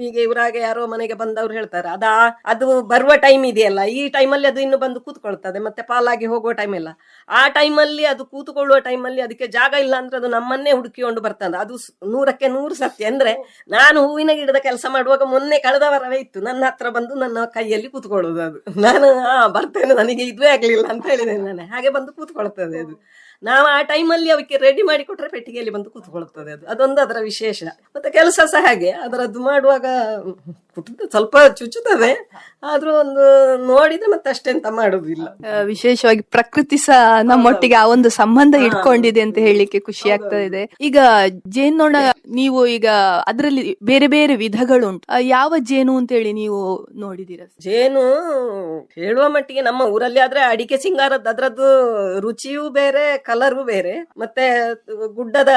ಹೀಗೆ ಇವರಾಗೆ ಯಾರೋ ಮನೆಗೆ ಬಂದವ್ರು ಹೇಳ್ತಾರೆ. ಅದ ಅದು ಬರುವ ಟೈಮ್ ಇದೆಯಲ್ಲ, ಈ ಟೈಮಲ್ಲಿ ಅದು ಇನ್ನು ಬಂದು ಕೂತ್ಕೊಳ್ತದೆ, ಮತ್ತೆ ಪಾಲಾಗಿ ಹೋಗುವ ಟೈಮ್ ಇಲ್ಲ. ಆ ಟೈಮಲ್ಲಿ ಅದು ಕೂತ್ಕೊಳ್ಳುವ ಟೈಮಲ್ಲಿ ಅದಕ್ಕೆ ಜಾಗ ಇಲ್ಲ ಅಂದ್ರೆ ಅದು ನಮ್ಮನ್ನೇ ಹುಡುಕಿಕೊಂಡು ಬರ್ತದೆ ಅದು ನೂರಕ್ಕೆ ನೂರು ಸತ್ಯ. ಅಂದ್ರೆ ನಾನು ಹೂವಿನ ಗಿಡದ ಕೆಲಸ ಮಾಡುವಾಗ ಮೊನ್ನೆ ಕಳೆದ ವಾರವೇ ಇತ್ತು. ನನ್ನ ಹತ್ರ ಬಂದು ನನ್ನ ಕೈಯಲ್ಲಿ ಕೂತ್ಕೊಳ್ಳೋದು ಅದು. ನಾನು, ಹಾ, ಬರ್ತೇನೆ, ನನಗೆ ಇದುವೇ ಆಗ್ಲಿಲ್ಲ ಅಂತ ಹೇಳಿದೆ ನಾನು. ಹಾಗೆ ಬಂದು ಕೂತ್ಕೊಳ್ತದೆ ಅದು. ನಾವು ಆ ಟೈಮಲ್ಲಿ ಅವಕ್ಕೆ ರೆಡಿ ಮಾಡಿ ಕೊಟ್ಟರೆ ಪೆಟ್ಟಿಗೆಯಲ್ಲಿ ಬಂದು ಕೂತ್ಕೊಳ್ತದೆ ಅದು. ಅದೊಂದು ಅದರ ವಿಶೇಷ. ಮತ್ತೆ ಕೆಲಸ ಸಹ ಹಾಗೆ. ಅದರದ್ದು ಮಾಡುವಾಗ ಸ್ವಲ್ಪ ಚುಚ್ಚುತ್ತದೆ. ಆದ್ರೂ ಒಂದು ನೋಡಿದ್ರೆ ಮತ್ತೆ ಅಷ್ಟೆಂತ ಮಾಡುದಿಲ್ಲ. ವಿಶೇಷವಾಗಿ ಪ್ರಕೃತಿ ಸಹ ನಮ್ಮೊಟ್ಟಿಗೆ ಆ ಒಂದು ಸಂಬಂಧ ಇಟ್ಕೊಂಡಿದೆ ಅಂತ ಹೇಳಿಕ್ಕೆ ಖುಷಿ ಆಗ್ತಾ ಇದೆ. ಈಗ ಜೇನ್ನೊಣ ನೀವು ಈಗ ಅದರಲ್ಲಿ ಬೇರೆ ಬೇರೆ ವಿಧಗಳುಂಟು. ಯಾವ ಜೇನು ಅಂತ ಹೇಳಿ ನೀವು ನೋಡಿದೀರ? ಜೇನು ಹೇಳುವ ಮಟ್ಟಿಗೆ ನಮ್ಮ ಊರಲ್ಲಿ ಆದ್ರೆ ಅಡಿಕೆ ಸಿಂಗಾರದ ಅದ್ರದ್ದು ರುಚಿಯೂ ಬೇರೆ ಕಲರು ಬೇರೆ. ಮತ್ತೆ ಗುಡ್ಡದ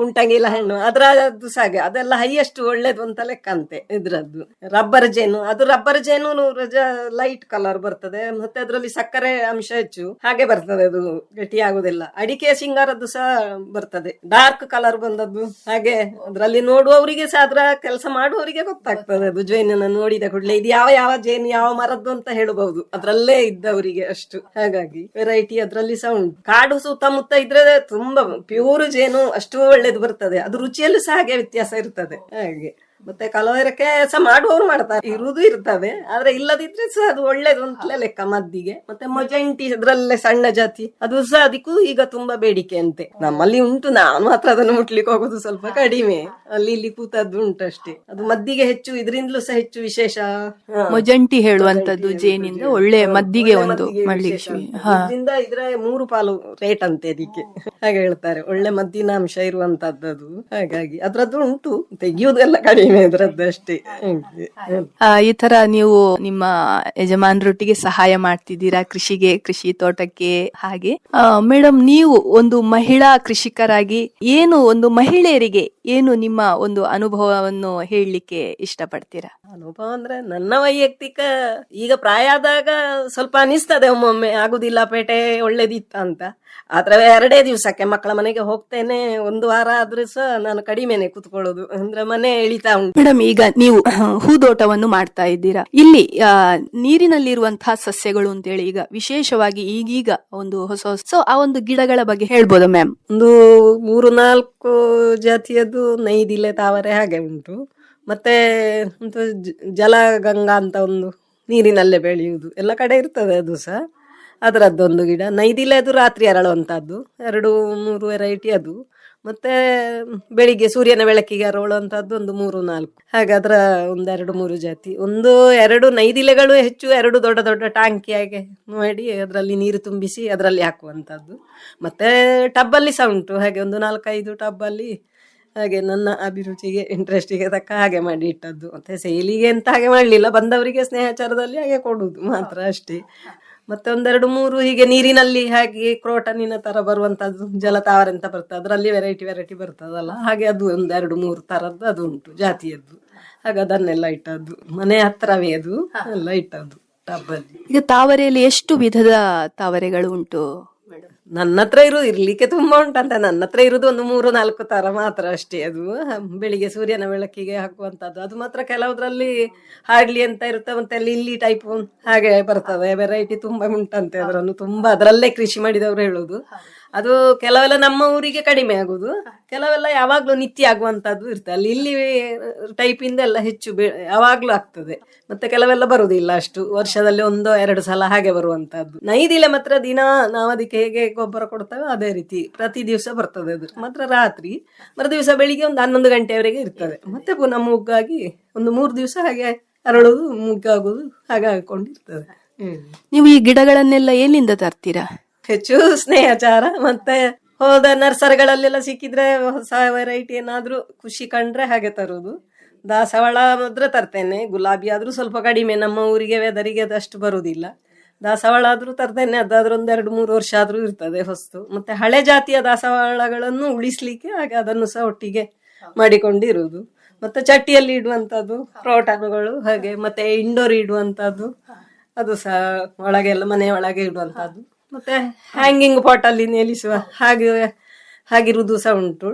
ಕುಂಟಂಗಿಲ ಹಣ್ಣು ಅದ್ರದ್ದು ಸಾಗೆ. ಅದೆಲ್ಲ ಹೈಯೆಸ್ಟ್ ಒಳ್ಳೇದು ಅಂತ ಲೆಕ್ಕ ಅಂತೆ ಇದ್ರದ್ದು. ರಬ್ಬರ್ ಜೇನು ಅದು ರಬ್ಬರ್ ಜೇನು ಲೈಟ್ ಕಲರ್ ಬರ್ತದೆ. ಮತ್ತೆ ಅದರಲ್ಲಿ ಸಕ್ಕರೆ ಅಂಶ ಹೆಚ್ಚು. ಹಾಗೆ ಬರ್ತದೆ ಅದು ಗಟ್ಟಿ ಆಗುದಿಲ್ಲ ಅಡಿಕೆ ಸಿಂಗಾರದ್ದು ಸಹ ಬರ್ತದೆ. ಡಾರ್ಕ್ ಕಲರ್ ಬಂದದ್ದು. ಹಾಗೆ ಅದ್ರಲ್ಲಿ ನೋಡುವವರಿಗೆ ಸಹ ಅದ್ರ ಕೆಲಸ ಮಾಡುವವರಿಗೆ ಗೊತ್ತಾಗ್ತದೆ. ಅದು ಜೇನನ್ನ ನೋಡಿದ ಕೂಡಲೇ ಇದು ಯಾವ ಯಾವ ಜೇನು ಯಾವ ಮರದ್ದು ಅಂತ ಹೇಳಬಹುದು. ಅದ್ರಲ್ಲೇ ಇದ್ದವರಿಗೆ ಅಷ್ಟು. ಹಾಗಾಗಿ ವೆರೈಟಿ ಅದ್ರಲ್ಲಿ ಸಹ ಉಂಟು. ಕಾಡು ಸುತ್ತಮುತ್ತ ಇದ್ರೆ ತುಂಬಾ ಪ್ಯೂರ್ ಜೇನು ಅಷ್ಟು ಒಳ್ಳೇದು ಬರ್ತದೆ. ಅದು ರುಚಿಯಲ್ಲೂ ಸಹ ಹಾಗೆ ವ್ಯತ್ಯಾಸ ಇರ್ತದೆ. ಹಾಗೆ. ಮತ್ತೆ ಕಲವರಕ್ಕೆ ಕೆಲಸ ಮಾಡುವವರು ಮಾಡ್ತಾರೆ. ಇರುವುದು ಇರ್ತವೆ ಆದ್ರೆ ಇಲ್ಲದಿದ್ರೆ ಸಹ ಅದು ಒಳ್ಳೇದು ಅಂತಲೇ ಲೆಕ್ಕ ಮದ್ದಿಗೆ. ಮತ್ತೆ ಮೊಜಂಟಿ ಅದ್ರಲ್ಲೇ ಸಣ್ಣ ಜಾತಿ ಅದು ಸಹ ಅದಕ್ಕೂ ಈಗ ತುಂಬಾ ಬೇಡಿಕೆ ಅಂತೆ. ನಮ್ಮಲ್ಲಿ ಉಂಟು ನಾನು ಮಾತ್ರ ಅದನ್ನು ಮುಟ್ಲಿಕ್ಕೆ ಹೋಗುದು ಸ್ವಲ್ಪ ಕಡಿಮೆ. ಅಲ್ಲಿ ಇಲ್ಲಿ ಕೂತದ್ದು ಉಂಟು ಅಷ್ಟೇ. ಅದು ಮದ್ದಿಗೆ ಹೆಚ್ಚು ಇದರಿಂದಲೂ ಸಹ ಹೆಚ್ಚು ವಿಶೇಷ. ಮೊಜಂಟಿ ಹೇಳುವಂತದ್ದು ಜೇನಿಂದ ಒಳ್ಳೆ ಮದ್ದಿಗೆ ಒಂದು ಇದರಿಂದ ಇದ್ರ ಮೂರು ಪಾಲು ರೇಟ್ ಅಂತೆ ಅದಕ್ಕೆ. ಹಾಗೆ ಹೇಳ್ತಾರೆ. ಒಳ್ಳೆ ಮದ್ದಿನ ಅಂಶ ಇರುವಂತದ್ದು ಹಾಗಾಗಿ ಅದ್ರದ್ದು ಉಂಟು ತೆಗಿಯುವುದೆಲ್ಲ ಕಡಿಮೆ. ಆ, ಈ ತರ ನೀವು ನಿಮ್ಮ ಯಜಮಾನರೊಟ್ಟಿಗೆ ಸಹಾಯ ಮಾಡ್ತಿದ್ದೀರಾ ಕೃಷಿಗೆ ಕೃಷಿ ತೋಟಕ್ಕೆ ಹಾಗೆ? ಮೇಡಮ್ ನೀವು ಒಂದು ಮಹಿಳಾ ಕೃಷಿಕರಾಗಿ ಏನು ಒಂದು ಮಹಿಳೆಯರಿಗೆ ಏನು ನಿಮ್ಮ ಒಂದು ಅನುಭವವನ್ನು ಹೇಳಲಿಕ್ಕೆ ಇಷ್ಟಪಡ್ತೀರಾ? ಅನುಭವ ಅಂದ್ರೆ ನನ್ನ ವೈಯಕ್ತಿಕ ಈಗ ಪ್ರಾಯ ಆದಾಗ ಸ್ವಲ್ಪ ಅನಿಸ್ತದೆ ಒಮ್ಮೊಮ್ಮೆ. ಆಗುದಿಲ್ಲ ಪೇಟೆ ಒಳ್ಳೇದಿತ್ತ ಅಂತ. ಆದ್ರೆ ಎರಡೇ ದಿವಸಕ್ಕೆ ಮಕ್ಕಳ ಮನೆಗೆ ಹೋಗ್ತೇನೆ ಒಂದು ವಾರ ಆದ್ರೂ ಸಹ ನಾನು ಕಡಿಮೆನೆ ಕುತ್ಕೊಳ್ಳೋದು. ಅಂದ್ರೆ ಮನೆ ಎಳಿತಾ ಉಂಟು. ಮೇಡಮ್ ಈಗ ನೀವು ಹೂದೋಟವನ್ನು ಮಾಡ್ತಾ ಇದ್ದೀರಾ. ಇಲ್ಲಿ ಆ, ನೀರಿನಲ್ಲಿರುವಂತಹ ಸಸ್ಯಗಳು ಅಂತೇಳಿ ಈಗ ವಿಶೇಷವಾಗಿ ಈಗೀಗ ಒಂದು ಹೊಸ ಹೊಸ ಆ ಒಂದು ಗಿಡಗಳ ಬಗ್ಗೆ ಹೇಳ್ಬೋದಾ ಮ್ಯಾಮ್? ಒಂದು ಮೂರು ನಾಲ್ಕು ಜಾತಿಯದ್ದು ನೈದಿಲೆ ತಾವರೆ ಹಾಗೆ ಉಂಟು. ಮತ್ತೆ ಅಂತ ಜಲಗಂಗಾ ಅಂತ ಒಂದು ನೀರಿನಲ್ಲೇ ಬೆಳೆಯುವುದು. ಎಲ್ಲ ಕಡೆ ಇರ್ತದೆ ಅದು ಸಹ. ಅದರದ್ದೊಂದು ಗಿಡ. ನೈದಿಲೆ ಅದು ರಾತ್ರಿ ಅರಳುವಂಥದ್ದು ಎರಡು, ಮೂರು ವೆರೈಟಿ ಅದು. ಮತ್ತೆ ಬೆಳಿಗ್ಗೆ ಸೂರ್ಯನ ಬೆಳಕಿಗೆ ಅರಳುವಂಥದ್ದು ಒಂದು ಮೂರು, ನಾಲ್ಕು. ಹಾಗೆ ಅದರ ಒಂದೆರಡು ಮೂರು ಜಾತಿ. ಒಂದು, ಎರಡು ನೈದಿಲೆಗಳು ಹೆಚ್ಚು, ಎರಡು ದೊಡ್ಡ ದೊಡ್ಡ ಟಾಂಕಿಯಾಗೆ ಮಾಡಿ ಅದರಲ್ಲಿ ನೀರು ತುಂಬಿಸಿ ಅದರಲ್ಲಿ ಹಾಕುವಂಥದ್ದು ಮತ್ತೆ ಟಬ್ಬಲ್ಲಿ ಸಹ ಉಂಟು. ಹಾಗೆ ಒಂದು ನಾಲ್ಕೈದು ಟಬ್ಬಲ್ಲಿ ಹಾಗೆ ನನ್ನ ಅಭಿರುಚಿಗೆ, ಇಂಟ್ರೆಸ್ಟಿಗೆ ತಕ್ಕ ಹಾಗೆ ಮಾಡಿ ಇಟ್ಟದ್ದು. ಮತ್ತೆ ಸೇಲಿಗೆ ಅಂತ ಹಾಗೆ ಮಾಡಲಿಲ್ಲ. ಬಂದವರಿಗೆ ಸ್ನೇಹಾಚಾರದಲ್ಲಿ ಹಾಗೆ ಕೊಡುವುದು ಮಾತ್ರ ಅಷ್ಟೇ. ಮತ್ತೆ ಒಂದೆರಡು ಮೂರು ಹೀಗೆ ನೀರಿನಲ್ಲಿ ಹಾಗೆ ಕ್ರೋಟನಿನ ತರ ಬರುವಂತದ್ದು ಜಲತಾವರ ಅಂತ ಬರ್ತದೆ. ಅದರಲ್ಲಿ ವೆರೈಟಿ ವೆರೈಟಿ ಬರ್ತದಲ್ಲ. ಹಾಗೆ ಅದು ಒಂದೆರಡು ಮೂರು ತರದ್ದು ಅದು ಉಂಟು ಜಾತಿಯದ್ದು. ಹಾಗೆ ಅದನ್ನೆಲ್ಲ ಇಟ್ಟದ್ದು. ಮನೆ ಹತ್ರವೇ ಅದು. ಎಲ್ಲ ಇಟ್ಟದ್ದು. ಟಬ್ಬಲ್ಲಿ ಈಗ ತಾವರೆಯಲ್ಲಿ ಎಷ್ಟು ವಿಧದ ತಾವರೆಗಳು ಉಂಟು? ನನ್ನ ಹತ್ರ ಇರೋದು ಇರ್ಲಿಕ್ಕೆ ತುಂಬಾ ಉಂಟಂತ. ನನ್ನ ಹತ್ರ ಇರುದು ಒಂದು ಮೂರು ನಾಲ್ಕು ತರ ಮಾತ್ರ ಅಷ್ಟೇ ಅದು. ಬೆಳಿಗ್ಗೆ ಸೂರ್ಯನ ಬೆಳಕಿಗೆ ಹಾಕುವಂತದ್ದು. ಅದು ಮಾತ್ರ ಕೆಲವುದ್ರಲ್ಲಿ ಹಾಡ್ಲಿ ಅಂತ ಇರುತ್ತೆ ಮತ್ತೆ ಇಲ್ಲಿ ಟೈಪ್ ಹಾಗೆ ಬರ್ತದೆ. ವೆರೈಟಿ ತುಂಬಾ ಉಂಟಂತೆ ಅದರನ್ನು ತುಂಬಾ. ಅದರಲ್ಲೇ ಕೃಷಿ ಮಾಡಿದವರು ಹೇಳುದು. ಅದು ಕೆಲವೆಲ್ಲ ನಮ್ಮ ಊರಿಗೆ ಕಡಿಮೆ ಆಗುದು. ಕೆಲವೆಲ್ಲ ಯಾವಾಗ್ಲೂ ನಿತ್ಯ ಆಗುವಂತದ್ದು ಇರ್ತದೆ ಅಲ್ಲಿ ಇಲ್ಲಿ ಟೈಪ್ ಇಂದ ಎಲ್ಲ ಹೆಚ್ಚು ಬೆ- ಯಾವಾಗ್ಲೂ ಆಗ್ತದೆ. ಮತ್ತೆ ಕೆಲವೆಲ್ಲ ಬರುವುದಿಲ್ಲ ಅಷ್ಟು. ವರ್ಷದಲ್ಲಿ ಒಂದು ಎರಡು ಸಲ ಹಾಗೆ ಬರುವಂತದ್ದು ನೈದಿಲೆ ಮಾತ್ರ ದಿನ ನಾವು ಅದಕ್ಕೆ ಹೇಗೆ ಗೊಬ್ಬರ ಕೊಡ್ತೇವೆ ಅದೇ ರೀತಿ ಪ್ರತಿ ದಿವಸ ಬರ್ತದೆ ಅದು. ಮಾತ್ರ ರಾತ್ರಿ ಮರು ದಿವಸ ಬೆಳಿಗ್ಗೆ ಒಂದು ಹನ್ನೊಂದು ಗಂಟೆವರೆಗೆ ಇರ್ತದೆ. ಮತ್ತೆ ಪುನಃ ಮುಗ್ಗಾಗಿ ಒಂದು ಮೂರು ದಿವಸ ಹಾಗೆ ಅರಳುದು ಮುಗ್ಗಾಗುದು ಹಾಗೆ ಹಾಕೊಂಡಿರ್ತದೆ ನೀವು ಈ ಗಿಡಗಳನ್ನೆಲ್ಲ ಎಲ್ಲಿಂದ ತರ್ತೀರಾ? ಹೆಚ್ಚು ಸ್ನೇಹಚಾರ ಮತ್ತೆ ಹೋದ ನರ್ಸರಿಗಳಲ್ಲೆಲ್ಲ ಸಿಕ್ಕಿದ್ರೆ ಹೊಸ ವೆರೈಟಿ ಏನಾದ್ರೂ ಖುಷಿ ಕಂಡ್ರೆ ಹಾಗೆ ತರೋದು. ದಾಸವಾಳ ಮಾತ್ರ ತರ್ತೇನೆ ಗುಲಾಬಿ ಆದ್ರೂ ಸ್ವಲ್ಪ ಕಡಿಮೆ ನಮ್ಮ ಊರಿಗೆ ವೆದರಿಗೆ ಅದಷ್ಟು ಬರುವುದಿಲ್ಲ ದಾಸವಾಳ ಆದ್ರೂ ತರ್ತೇನೆ ಅದಾದ್ರೂ ಒಂದೆರಡು ಮೂರು ವರ್ಷ ಆದ್ರೂ ಇರ್ತದೆ ಹೊಸ್ತು. ಮತ್ತೆ ಹಳೆ ಜಾತಿಯ ದಾಸವಾಳಗಳನ್ನು ಉಳಿಸ್ಲಿಕ್ಕೆ ಹಾಗೆ ಅದನ್ನು ಸಹ ಒಟ್ಟಿಗೆ ಮಾಡಿಕೊಂಡಿರುವುದು ಮತ್ತೆ ಚಟ್ಟಿಯಲ್ಲಿ ಇಡುವಂತದ್ದು ಪ್ರೋಟಾನುಗಳು ಹಾಗೆ ಮತ್ತೆ ಇಂಡೋರ್ ಇಡುವಂತದ್ದು ಅದು ಸಹ ಒಳಗೆಲ್ಲ ಮನೆ ಒಳಗೆ ಇಡುವಂತದ್ದು. ಮತ್ತೆ ಹ್ಯಾಂಗಿಂಗ್ ಪಾಟ್ ಅಲ್ಲಿ ನಿಲ್ಲಿಸುವ ಹಾಗೆ ಹಾಗಿರುವುದು ಸಹ ಉಂಟು.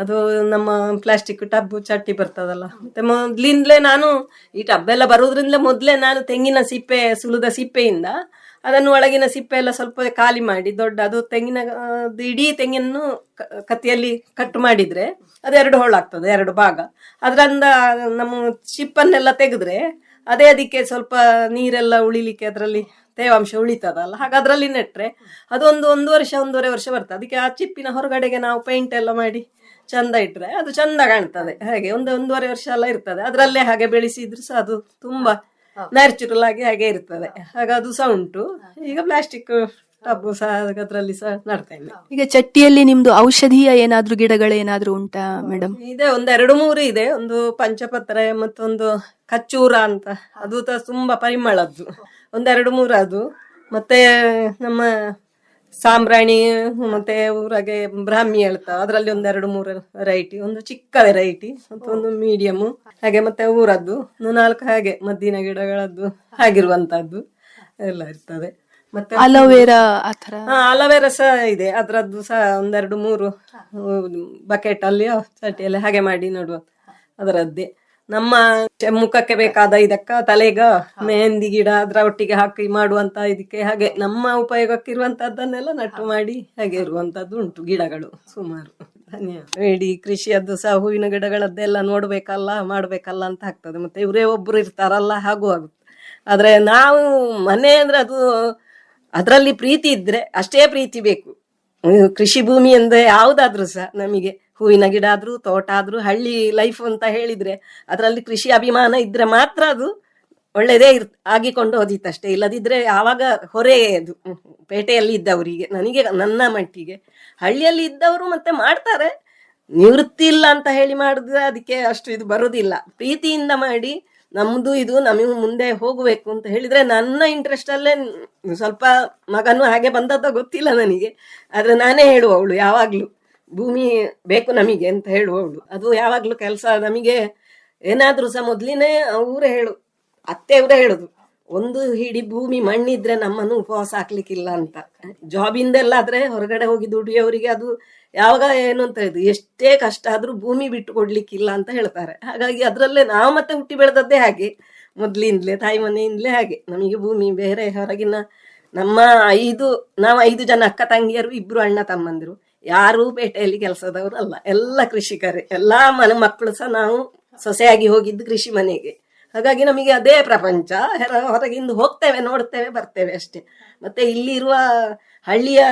ಅದು ನಮ್ಮ ಪ್ಲಾಸ್ಟಿಕ್ ಟಬ್ ಚಟ್ಟಿ ಬರ್ತದಲ್ಲ. ಮತ್ತೆ ಮೊದ್ಲಿಂದಲೇ ನಾನು ಈ ಟಬ್ ಎಲ್ಲ ಬರೋದ್ರಿಂದ ಮೊದಲೇ ನಾನು ತೆಂಗಿನ ಸಿಪ್ಪೆ ಸುಲಿದ ಸಿಪ್ಪೆಯಿಂದ ಅದನ್ನು ಒಳಗಿನ ಸಿಪ್ಪೆ ಎಲ್ಲ ಸ್ವಲ್ಪ ಖಾಲಿ ಮಾಡಿ ದೊಡ್ಡ ಅದು ತೆಂಗಿನ ಇಡೀ ತೆಂಗಿನನ್ನು ಕತ್ತಿಯಲ್ಲಿ ಕಟ್ ಮಾಡಿದ್ರೆ ಅದು ಎರಡು ಹೋಳಾಗ್ತದೆ ಎರಡು ಭಾಗ. ಅದರಿಂದ ನಮ್ಮ ಚಿಪ್ಪನ್ನೆಲ್ಲ ತೆಗೆದ್ರೆ ಅದೇ ಅದಕ್ಕೆ ಸ್ವಲ್ಪ ನೀರೆಲ್ಲ ಉಳಿಲಿಕ್ಕೆ ಅದರಲ್ಲಿ ತೇವಾಂಶ ಉಳಿತದಲ್ಲ ಹಾಗೆ ಅದರಲ್ಲಿ ನೆಟ್ರೆ ಅದೊಂದು ಒಂದು ವರ್ಷ ಒಂದೂವರೆ ವರ್ಷ ಬರ್ತದೆ. ಅದಕ್ಕೆ ಆ ಚಿಪ್ಪಿನ ಹೊರಗಡೆಗೆ ನಾವು ಪೇಂಟ್ ಎಲ್ಲ ಮಾಡಿ ಚಂದ ಇಟ್ಟರೆ ಅದು ಚಂದ ಕಾಣ್ತದೆ. ಹಾಗೆ ಒಂದು ಒಂದೂವರೆ ವರ್ಷ ಎಲ್ಲ ಇರ್ತದೆ. ಅದರಲ್ಲೇ ಹಾಗೆ ಬೆಳೆಸಿದ್ರು ಸಹ ಅದು ತುಂಬಾ ನ್ಯಾಚುರಲ್ ಆಗಿ ಹಾಗೆ ಇರ್ತದೆ. ಹಾಗೆ ಅದು ಸಹ ಉಂಟು. ಈಗ ಪ್ಲಾಸ್ಟಿಕ್ ಟಬ್ಬು ಸಹ ಅದರಲ್ಲಿ ಸಹ ನಡ್ತೇನೆ ಈಗ ಚಟ್ಟಿಯಲ್ಲಿ ನಿಮ್ದು ಔಷಧೀಯ ಏನಾದ್ರೂ ಗಿಡಗಳೇನಾದ್ರೂ ಉಂಟಾ ಮೇಡಮ್ ಇದೆ ಒಂದು ಎರಡು ಮೂರು ಇದೆ. ಒಂದು ಪಂಚಪತ್ರೆ ಮತ್ತೊಂದು ಕಚ್ಚೂರ ಅಂತ. ಅದು ತುಂಬಾ ಪರಿಮಳದ್ದು. ಒಂದೆರಡು ಮೂರು ಅದು. ಮತ್ತೆ ನಮ್ಮ ಸಾಂಬ್ರಾಣಿ ಮತ್ತೆ ಊರಾಗೆ ಬ್ರಾಹ್ಮಿ ಹೇಳ್ತಾವ. ಅದರಲ್ಲಿ ಒಂದೆರಡು ಮೂರು ವೆರೈಟಿ ಒಂದು ಚಿಕ್ಕ ವೆರೈಟಿ ಮತ್ತೊಂದು ಮೀಡಿಯಮ್ ಹಾಗೆ ಮತ್ತೆ ಊರದ್ದು ಒಂದು ನಾಲ್ಕು ಹಾಗೆ ಮದ್ದಿನ ಗಿಡಗಳದ್ದು ಹಾಗಿರುವಂತದ್ದು ಎಲ್ಲ ಇರ್ತದೆ. ಮತ್ತೆ ಅಲೋವೆರಾ ಆತರ ಅಲವೇರ ಸಹ ಇದೆ. ಅದರದ್ದು ಸಹ ಒಂದೆರಡು ಮೂರು ಬಕೆಟ್ ಅಲ್ಲಿ ಚಟಿಯಲ್ಲಿ ಹಾಗೆ ಮಾಡಿ ನೋಡುವ. ಅದರದ್ದೇ. ನಮ್ಮ ಮುಖಕ್ಕೆ ಬೇಕಾದ ಇದಕ್ಕ ತಲೆಗ ಮೆಹಂದಿ ಗಿಡ ಅದ್ರ ಒಟ್ಟಿಗೆ ಹಾಕಿ ಮಾಡುವಂತ ಇದಕ್ಕೆ ಹಾಗೆ ನಮ್ಮ ಉಪಯೋಗಕ್ಕೆ ಇರುವಂತದ್ದನ್ನೆಲ್ಲ ನಟ್ಟು ಮಾಡಿ ಹಾಗೆ ಇರುವಂತದ್ದು ಉಂಟು ಗಿಡಗಳು ಸುಮಾರು. ಧನ್ಯವಾದ. ಇಡೀ ಕೃಷಿಯದ್ದು ಸಹ ಹೂವಿನ ಗಿಡಗಳದ್ದೆಲ್ಲ ನೋಡ್ಬೇಕಲ್ಲ ಮಾಡ್ಬೇಕಲ್ಲ ಅಂತ ಆಗ್ತದೆ. ಮತ್ತೆ ಇವರೇ ಒಬ್ರು ಇರ್ತಾರಲ್ಲ ಹಾಗೂ ಆಗುತ್ತೆ. ಆದ್ರೆ ನಾವು ಮನೆ ಅಂದ್ರೆ ಅದು ಅದರಲ್ಲಿ ಪ್ರೀತಿ ಇದ್ರೆ ಅಷ್ಟೇ ಪ್ರೀತಿ ಬೇಕು. ಕೃಷಿ ಭೂಮಿ ಅಂದ್ರೆ ಯಾವ್ದಾದ್ರು ಸಹ ನಮಗೆ. ಹೂವಿನ ಗಿಡ ಆದ್ರೂ, ತೋಟ ಆದ್ರೂ, ಹಳ್ಳಿ ಲೈಫ್ ಅಂತ ಹೇಳಿದ್ರೆ ಅದರಲ್ಲಿ ಕೃಷಿ ಅಭಿಮಾನ ಇದ್ರೆ ಮಾತ್ರ ಅದು ಒಳ್ಳೆಯದೇ ಇರ್, ಆಗಿಕೊಂಡು ಹೋದಿತ್ತಷ್ಟೇ ಇಲ್ಲದಿದ್ರೆ ಆವಾಗ ಹೊರೆ ಅದು. ಪೇಟೆಯಲ್ಲಿ ಇದ್ದವರಿಗೆ ನನಗೆ, ನನ್ನ ಮಟ್ಟಿಗೆ. ಹಳ್ಳಿಯಲ್ಲಿ ಇದ್ದವರು ಮತ್ತೆ ಮಾಡ್ತಾರೆ. ನಿವೃತ್ತಿ ಇಲ್ಲ ಅಂತ ಹೇಳಿ ಮಾಡಿದ್ರೆ ಅದಕ್ಕೆ ಅಷ್ಟು ಇದು ಬರೋದಿಲ್ಲ. ಪ್ರೀತಿಯಿಂದ ಮಾಡಿ ನಮ್ದು ಇದು, ನಮಗೆ ಮುಂದೆ ಹೋಗಬೇಕು ಅಂತ ಹೇಳಿದ್ರೆ ನನ್ನ ಇಂಟ್ರೆಸ್ಟ್ ಅಲ್ಲೇ ಸ್ವಲ್ಪ ಮಗನು ಹಾಗೆ ಬಂದದ್ದ ಗೊತ್ತಿಲ್ಲ ನನಗೆ. ಆದ್ರೆ ನಾನೇ ಹೇಳುವವಳು ಯಾವಾಗ್ಲೂ. ಭೂಮಿ ಬೇಕು ನಮಗೆ ಅಂತ ಹೇಳುವವಳು ಅದು ಯಾವಾಗ್ಲೂ ಕೆಲಸ ನಮಗೆ ಏನಾದ್ರೂ ಸಹ ಮೊದ್ಲಿನೇ ಅವರೇ ಹೇಳು. ಅತ್ತೆಯವರೇ ಹೇಳುದು. ಒಂದು ಹಿಡಿ ಭೂಮಿ ಮಣ್ಣಿದ್ರೆ ನಮ್ಮನ್ನು ಉಪವಾಸ ಹಾಕ್ಲಿಕ್ಕಿಲ್ಲ ಅಂತ. ಜಾಬಿಂದೆಲ್ಲ ಆದ್ರೆ ಹೊರಗಡೆ ಹೋಗಿ ದುಡಿಯೋರಿಗೆ ಅದು ಯಾವಾಗ ಏನು ಅಂತ ಇದು ಎಷ್ಟೇ ಕಷ್ಟ ಆದ್ರೂ ಭೂಮಿ ಬಿಟ್ಟು ಕೊಡ್ಲಿಕ್ಕಿಲ್ಲ ಅಂತ ಹೇಳ್ತಾರೆ. ಹಾಗಾಗಿ ಅದರಲ್ಲೇ ನಾವು ಮತ್ತೆ ಹುಟ್ಟಿ ಬೆಳೆದದ್ದೇ ಹಾಗೆ. ಮೊದ್ಲಿಂದಲೇ, ತಾಯಿ ಮನೆಯಿಂದಲೇ ಹಾಗೆ. ನಮಗೆ ಭೂಮಿ ಬೇರೆ ಹೊರಗಿನ ನಮ್ಮ ಐದು, ನಾವು ಐದು ಜನ ಅಕ್ಕ ತಂಗಿಯರು, ಇಬ್ರು ಅಣ್ಣ ತಮ್ಮಂದಿರು. ಯಾರೂ ಪೇಟೆಯಲ್ಲಿ ಕೆಲಸದವರು ಅಲ್ಲ ಎಲ್ಲ ಕೃಷಿಕರೇ. ಎಲ್ಲ ಮನೆ ಮಕ್ಕಳು ಸಹ ನಾವು ಸೊಸೆಯಾಗಿ ಹೋಗಿದ್ದು ಕೃಷಿ ಮನೆಗೆ. ಹಾಗಾಗಿ ನಮಗೆ ಅದೇ ಪ್ರಪಂಚ. ಹೊರ- ಹೊರಗಿಂದ ಹೋಗ್ತೇವೆ, ನೋಡ್ತೇವೆ, ಬರ್ತೇವೆ ಅಷ್ಟೇ. ಮತ್ತೆ ಇಲ್ಲಿರುವ ಹಳ್ಳಿಯ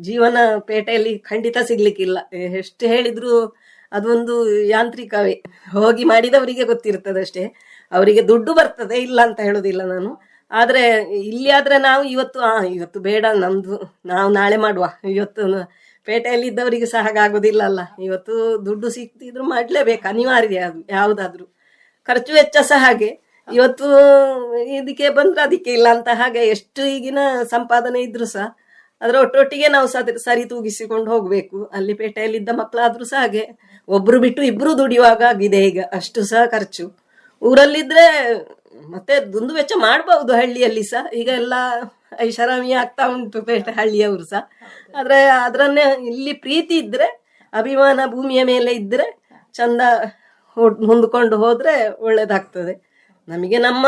ಜೀವನ ಪೇಟೆಯಲ್ಲಿ ಖಂಡಿತ ಸಿಗ್ಲಿಕ್ಕಿಲ್ಲ. ಎಷ್ಟು ಹೇಳಿದ್ರು ಅದೊಂದು ಯಾಂತ್ರಿಕವೇ. ಹೋಗಿ ಮಾಡಿದವರಿಗೆ ಗೊತ್ತಿರ್ತದೆ ಅಷ್ಟೇ. ಅವರಿಗೆ ದುಡ್ಡು ಬರ್ತದೆ, ಇಲ್ಲ ಅಂತ ಹೇಳೋದಿಲ್ಲ ನಾನು. ಆದ್ರೆ ಇಲ್ಲಿ ಆದ್ರೆ ನಾವು ಇವತ್ತು ಇವತ್ತು ಬೇಡ, ನಮ್ದು, ನಾವು ನಾಳೆ ಮಾಡುವ. ಇವತ್ತು ಪೇಟೆಯಲ್ಲಿ ಇದ್ದವರಿಗೆ ಸಹ ಹಾಗಾಗೋದಿಲ್ಲ ಅಲ್ಲ ಇವತ್ತು ದುಡ್ಡು ಸಿಕ್ತಿದ್ರು ಮಾಡ್ಲೇಬೇಕು, ಅನಿವಾರ್ಯ ಅದು, ಯಾವುದಾದ್ರು. ಖರ್ಚು ವೆಚ್ಚ ಸಹ ಹಾಗೆ. ಇವತ್ತು ಇದಕ್ಕೆ ಬಂದ್ರೆ ಅದಕ್ಕೆ ಇಲ್ಲ ಅಂತ ಹಾಗೆ ಎಷ್ಟು ಈಗಿನ ಸಂಪಾದನೆ ಇದ್ರು ಸಹ ಅದರ ಒಟ್ಟೊಟ್ಟಿಗೆ ನಾವು ಸರಿ ಸರಿ ತೂಗಿಸಿಕೊಂಡು ಹೋಗ್ಬೇಕು. ಅಲ್ಲಿ ಪೇಟೆಯಲ್ಲಿದ್ದ ಮಕ್ಕಳಾದ್ರೂ ಸಹ ಹಾಗೆ. ಒಬ್ರು ಬಿಟ್ಟು ಇಬ್ರು ದುಡಿಯುವಾಗ ಆಗಿದೆ ಈಗ, ಅಷ್ಟು ಸಹ ಖರ್ಚು. ಊರಲ್ಲಿದ್ರೆ ಮತ್ತೆ ದುಂದು ವೆಚ್ಚ ಮಾಡಬಹುದು ಹಳ್ಳಿಯಲ್ಲಿ ಸಹ. ಈಗ ಎಲ್ಲ ಐಷಾರಾಮಿ ಆಗ್ತಾ ಉಂಟು ಪೇಟೆ ಹಳ್ಳಿಯವರು ಸಹ. ಆದ್ರೆ ಅದರನ್ನೇ ಇಲ್ಲಿ ಪ್ರೀತಿ ಇದ್ರೆ ಅಭಿಮಾನ ಭೂಮಿಯ ಮೇಲೆ ಇದ್ರೆ ಚಂದ ಹೊಂದ್ಕೊಂಡು ಹೋದ್ರೆ ಒಳ್ಳೇದಾಗ್ತದೆ. ನಮಗೆ ನಮ್ಮ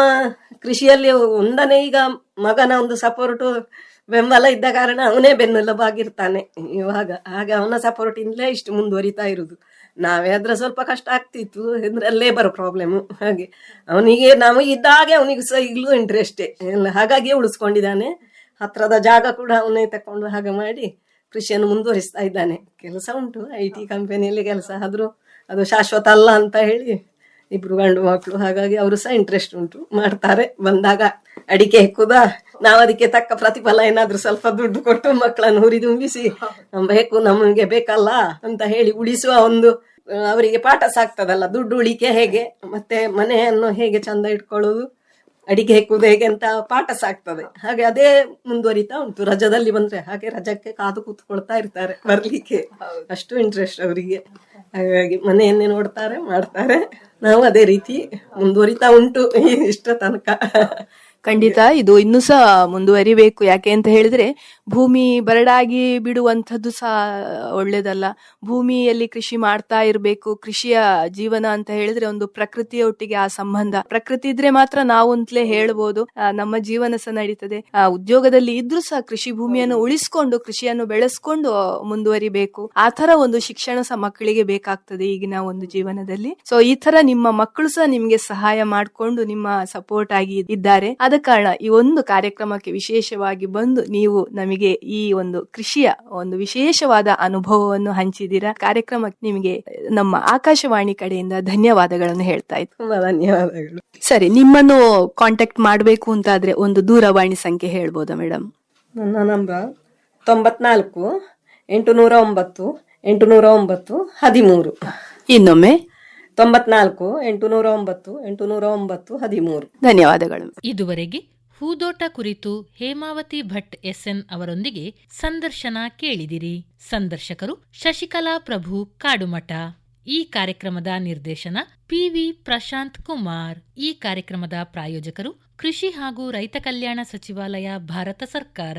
ಕೃಷಿಯಲ್ಲಿ ಒಂದನೇ ಈಗ ಮಗನ ಒಂದು ಸಪೋರ್ಟು ಬೆಂಬಲ ಇದ್ದ ಕಾರಣ ಅವನೇ ಬೆನ್ನೆಲುಬಾಗಿರ್ತಾನೆ. ಇವಾಗ ಹಾಗೆ ಅವನ ಸಪೋರ್ಟಿಂದಲೇ ಇಷ್ಟು ಮುಂದುವರಿತಾ ಇರುದು. ನಾವೇ ಆದ್ರೆ ಸ್ವಲ್ಪ ಕಷ್ಟ ಆಗ್ತಿತ್ತು, ಅಂದ್ರೆ ಲೇಬರ್ ಪ್ರಾಬ್ಲಮ್ ಹಾಗೆ. ಅವನಿಗೆ ನಾವು ಇದ್ದಾಗೆ ಅವನಿಗೆ ಸಹ ಈಗಲೂ ಇಂಟ್ರೆಸ್ಟೇ ಎಲ್ಲ ಹಾಗಾಗಿ ಉಳಿಸ್ಕೊಂಡಿದ್ದಾನೆ. ಹತ್ರದ ಜಾಗ ಕೂಡ ಅವನೇ ತಕೊಂಡು ಹಾಗೆ ಮಾಡಿ ಕೃಷಿಯನ್ನು ಮುಂದುವರಿಸ್ತಾ ಇದ್ದಾನೆ. ಕೆಲಸ ಉಂಟು ಐ ಟಿ ಕಂಪನಿಯಲ್ಲಿ ಕೆಲಸ. ಆದರೂ ಅದು ಶಾಶ್ವತ ಅಲ್ಲ ಅಂತ ಹೇಳಿ ಇಬ್ರು ಗಂಡು ಮಕ್ಕಳು ಹಾಗಾಗಿ ಅವರು ಸಹ ಇಂಟ್ರೆಸ್ಟ್ ಉಂಟು. ಮಾಡ್ತಾರೆ. ಬಂದಾಗ ಅಡಿಕೆ ಹೆಕ್ಕುದ. ನಾವು ಅದಕ್ಕೆ ತಕ್ಕ ಪ್ರತಿಫಲ ಏನಾದ್ರೂ ಸ್ವಲ್ಪ ದುಡ್ಡು ಕೊಟ್ಟು ಮಕ್ಕಳನ್ನು ಹುರಿದುಂಬಿಸಿ ಬೇಕು ನಮಗೆ ಬೇಕಲ್ಲ? ಅಂತ ಹೇಳಿ ಉಳಿಸುವ ಒಂದು ಅವರಿಗೆ ಪಾಠ ಸಾಕ್ತದಲ್ಲ ದುಡ್ಡು ಉಳಿಕೆ ಹೇಗೆ ಮತ್ತೆ ಮನೆಯನ್ನು ಹೇಗೆ ಚಂದ ಇಟ್ಕೊಳ್ಳೋದು ಅಡಿಗೆ ಹೆಕ್ಕುವುದು ಹೇಗೆ ಅಂತ ಪಾಠ ಸಾಕ್ತದೆ. ಹಾಗೆ ಅದೇ ಮುಂದುವರಿತಾ ಉಂಟು ರಜದಲ್ಲಿ ಬಂದ್ರೆ ಹಾಗೆ ರಜಕ್ಕೆ ಕಾದು ಕೂತ್ಕೊಳ್ತಾ ಇರ್ತಾರೆ ಬರ್ಲಿಕ್ಕೆ. ಅಷ್ಟು ಇಂಟ್ರೆಸ್ಟ್ ಅವರಿಗೆ. ಹಾಗಾಗಿ ಮನೆಯನ್ನೇ ನೋಡ್ತಾರೆ ಮಾಡ್ತಾರೆ. ನಾವು ಅದೇ ರೀತಿ ಮುಂದುವರಿತಾ ಉಂಟು ಇಷ್ಟ ತನಕ. ಖಂಡಿತ ಇದು ಇನ್ನೂ ಸಹ ಮುಂದುವರಿಬೇಕು. ಯಾಕೆ ಅಂತ ಹೇಳಿದ್ರೆ, ಭೂಮಿ ಬರಡಾಗಿ ಬಿಡುವಂಥದ್ದು ಸಹ ಒಳ್ಳೇದಲ್ಲ. ಭೂಮಿಯಲ್ಲಿ ಕೃಷಿ ಮಾಡ್ತಾ ಇರಬೇಕು. ಕೃಷಿಯ ಜೀವನ ಅಂತ ಹೇಳಿದ್ರೆ ಒಂದು ಪ್ರಕೃತಿಯ ಒಟ್ಟಿಗೆ ಆ ಸಂಬಂಧ. ಪ್ರಕೃತಿ ಇದ್ರೆ ಮಾತ್ರ ನಾವು ಅಂತಲೇ ಹೇಳ್ಬೋದು ನಮ್ಮ ಜೀವನ ಸಹ ನಡೀತದೆ. ಉದ್ಯೋಗದಲ್ಲಿ ಇದ್ರೂ ಸಹ ಕೃಷಿ ಭೂಮಿಯನ್ನು ಉಳಿಸ್ಕೊಂಡು, ಕೃಷಿಯನ್ನು ಬೆಳೆಸ್ಕೊಂಡು ಮುಂದುವರಿಬೇಕು. ಆ ತರ ಒಂದು ಶಿಕ್ಷಣ ಸಹ ಮಕ್ಕಳಿಗೆ ಬೇಕಾಗ್ತದೆ ಈಗಿನ ಒಂದು ಜೀವನದಲ್ಲಿ. ಸೊ ಈ ತರ ನಿಮ್ಮ ಮಕ್ಕಳು ಸಹ ನಿಮ್ಗೆ ಸಹಾಯ ಮಾಡಿಕೊಂಡು ನಿಮ್ಮ ಸಪೋರ್ಟ್ ಆಗಿ ಇದ್ದಾರೆ. ಆದ ಕಾರಣ ಈ ಒಂದು ಕಾರ್ಯಕ್ರಮಕ್ಕೆ ವಿಶೇಷವಾಗಿ ಬಂದು ನೀವು ನಮಗೆ ಈ ಒಂದು ಕೃಷಿಯ ಒಂದು ವಿಶೇಷವಾದ ಅನುಭವವನ್ನು ಹಂಚಿದ್ದೀರಾ? ಕಾರ್ಯಕ್ರಮಕ್ಕೆ ನಿಮಗೆ ನಮ್ಮ ಆಕಾಶವಾಣಿ ಕಡೆಯಿಂದ ಧನ್ಯವಾದಗಳನ್ನು ಹೇಳ್ತಾ ಇತ್ತು ತುಂಬಾ ಧನ್ಯವಾದಗಳು. ಸರಿ ನಿಮ್ಮನ್ನು ಕಾಂಟ್ಯಾಕ್ಟ್ ಮಾಡಬೇಕು ಅಂತಾದ್ರೆ ಒಂದು ದೂರವಾಣಿ ಸಂಖ್ಯೆ ಹೇಳ್ಬೋದಾ ಮೇಡಮ್ ನನ್ನ ನಂಬರ್ ತೊಂಬತ್ನಾಲ್ಕು ಎಂಟುನೂರ ಒಂಬತ್ತು ಎಂಟುನೂರ ಒಂಬತ್ತು ಹದಿಮೂರು. ಇನ್ನೊಮ್ಮೆ ತೊಂಬತ್ನಾಲ್ಕು ಎಂಟುನೂರ ಒಂಬತ್ತು ಎಂಟುನೂರ ಒಂಬತ್ತು ಹದಿಮೂರು. ಧನ್ಯವಾದಗಳು. ಇದುವರೆಗೆ ಹೂದೋಟ ಕುರಿತು ಹೇಮಾವತಿ ಭಟ್ ಎಸ್ಎನ್ ಅವರೊಂದಿಗೆ ಸಂದರ್ಶನ ಕೇಳಿದಿರಿ. ಸಂದರ್ಶಕರು ಶಶಿಕಲಾ ಪ್ರಭು ಕಾಡುಮಠ. ಈ ಕಾರ್ಯಕ್ರಮದ ನಿರ್ದೇಶನ ಪಿವಿ ಪ್ರಶಾಂತ್ ಕುಮಾರ್. ಈ ಕಾರ್ಯಕ್ರಮದ ಪ್ರಾಯೋಜಕರು ಕೃಷಿ ಹಾಗೂ ರೈತ ಕಲ್ಯಾಣ ಸಚಿವಾಲಯ ಭಾರತ ಸರ್ಕಾರ.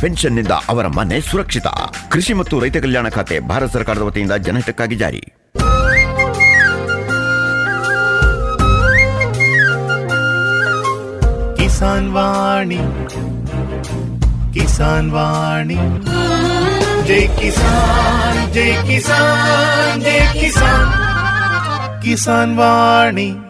ಪೆನ್ಷನ್ನಿಂದ ಅವರ ಮನೆ ಸುರಕ್ಷಿತ. ಕೃಷಿ ಮತ್ತು ರೈತ ಕಲ್ಯಾಣ ಖಾತೆ ಭಾರತ ಸರ್ಕಾರದ ವತಿಯಿಂದ ಜನಹಿತಕ್ಕಾಗಿ ಜಾರಿ. ಕಿಸಾನ್ ವಾಣಿ ಕಿಸಾನ್ ವಾಣಿ. ಜೈ ಕಿಸಾನ್ ಜೈ ಕಿಸಾನ್ ಜೈ ಕಿಸಾನ್. ಕಿಸಾನ್ ವಾಣಿ.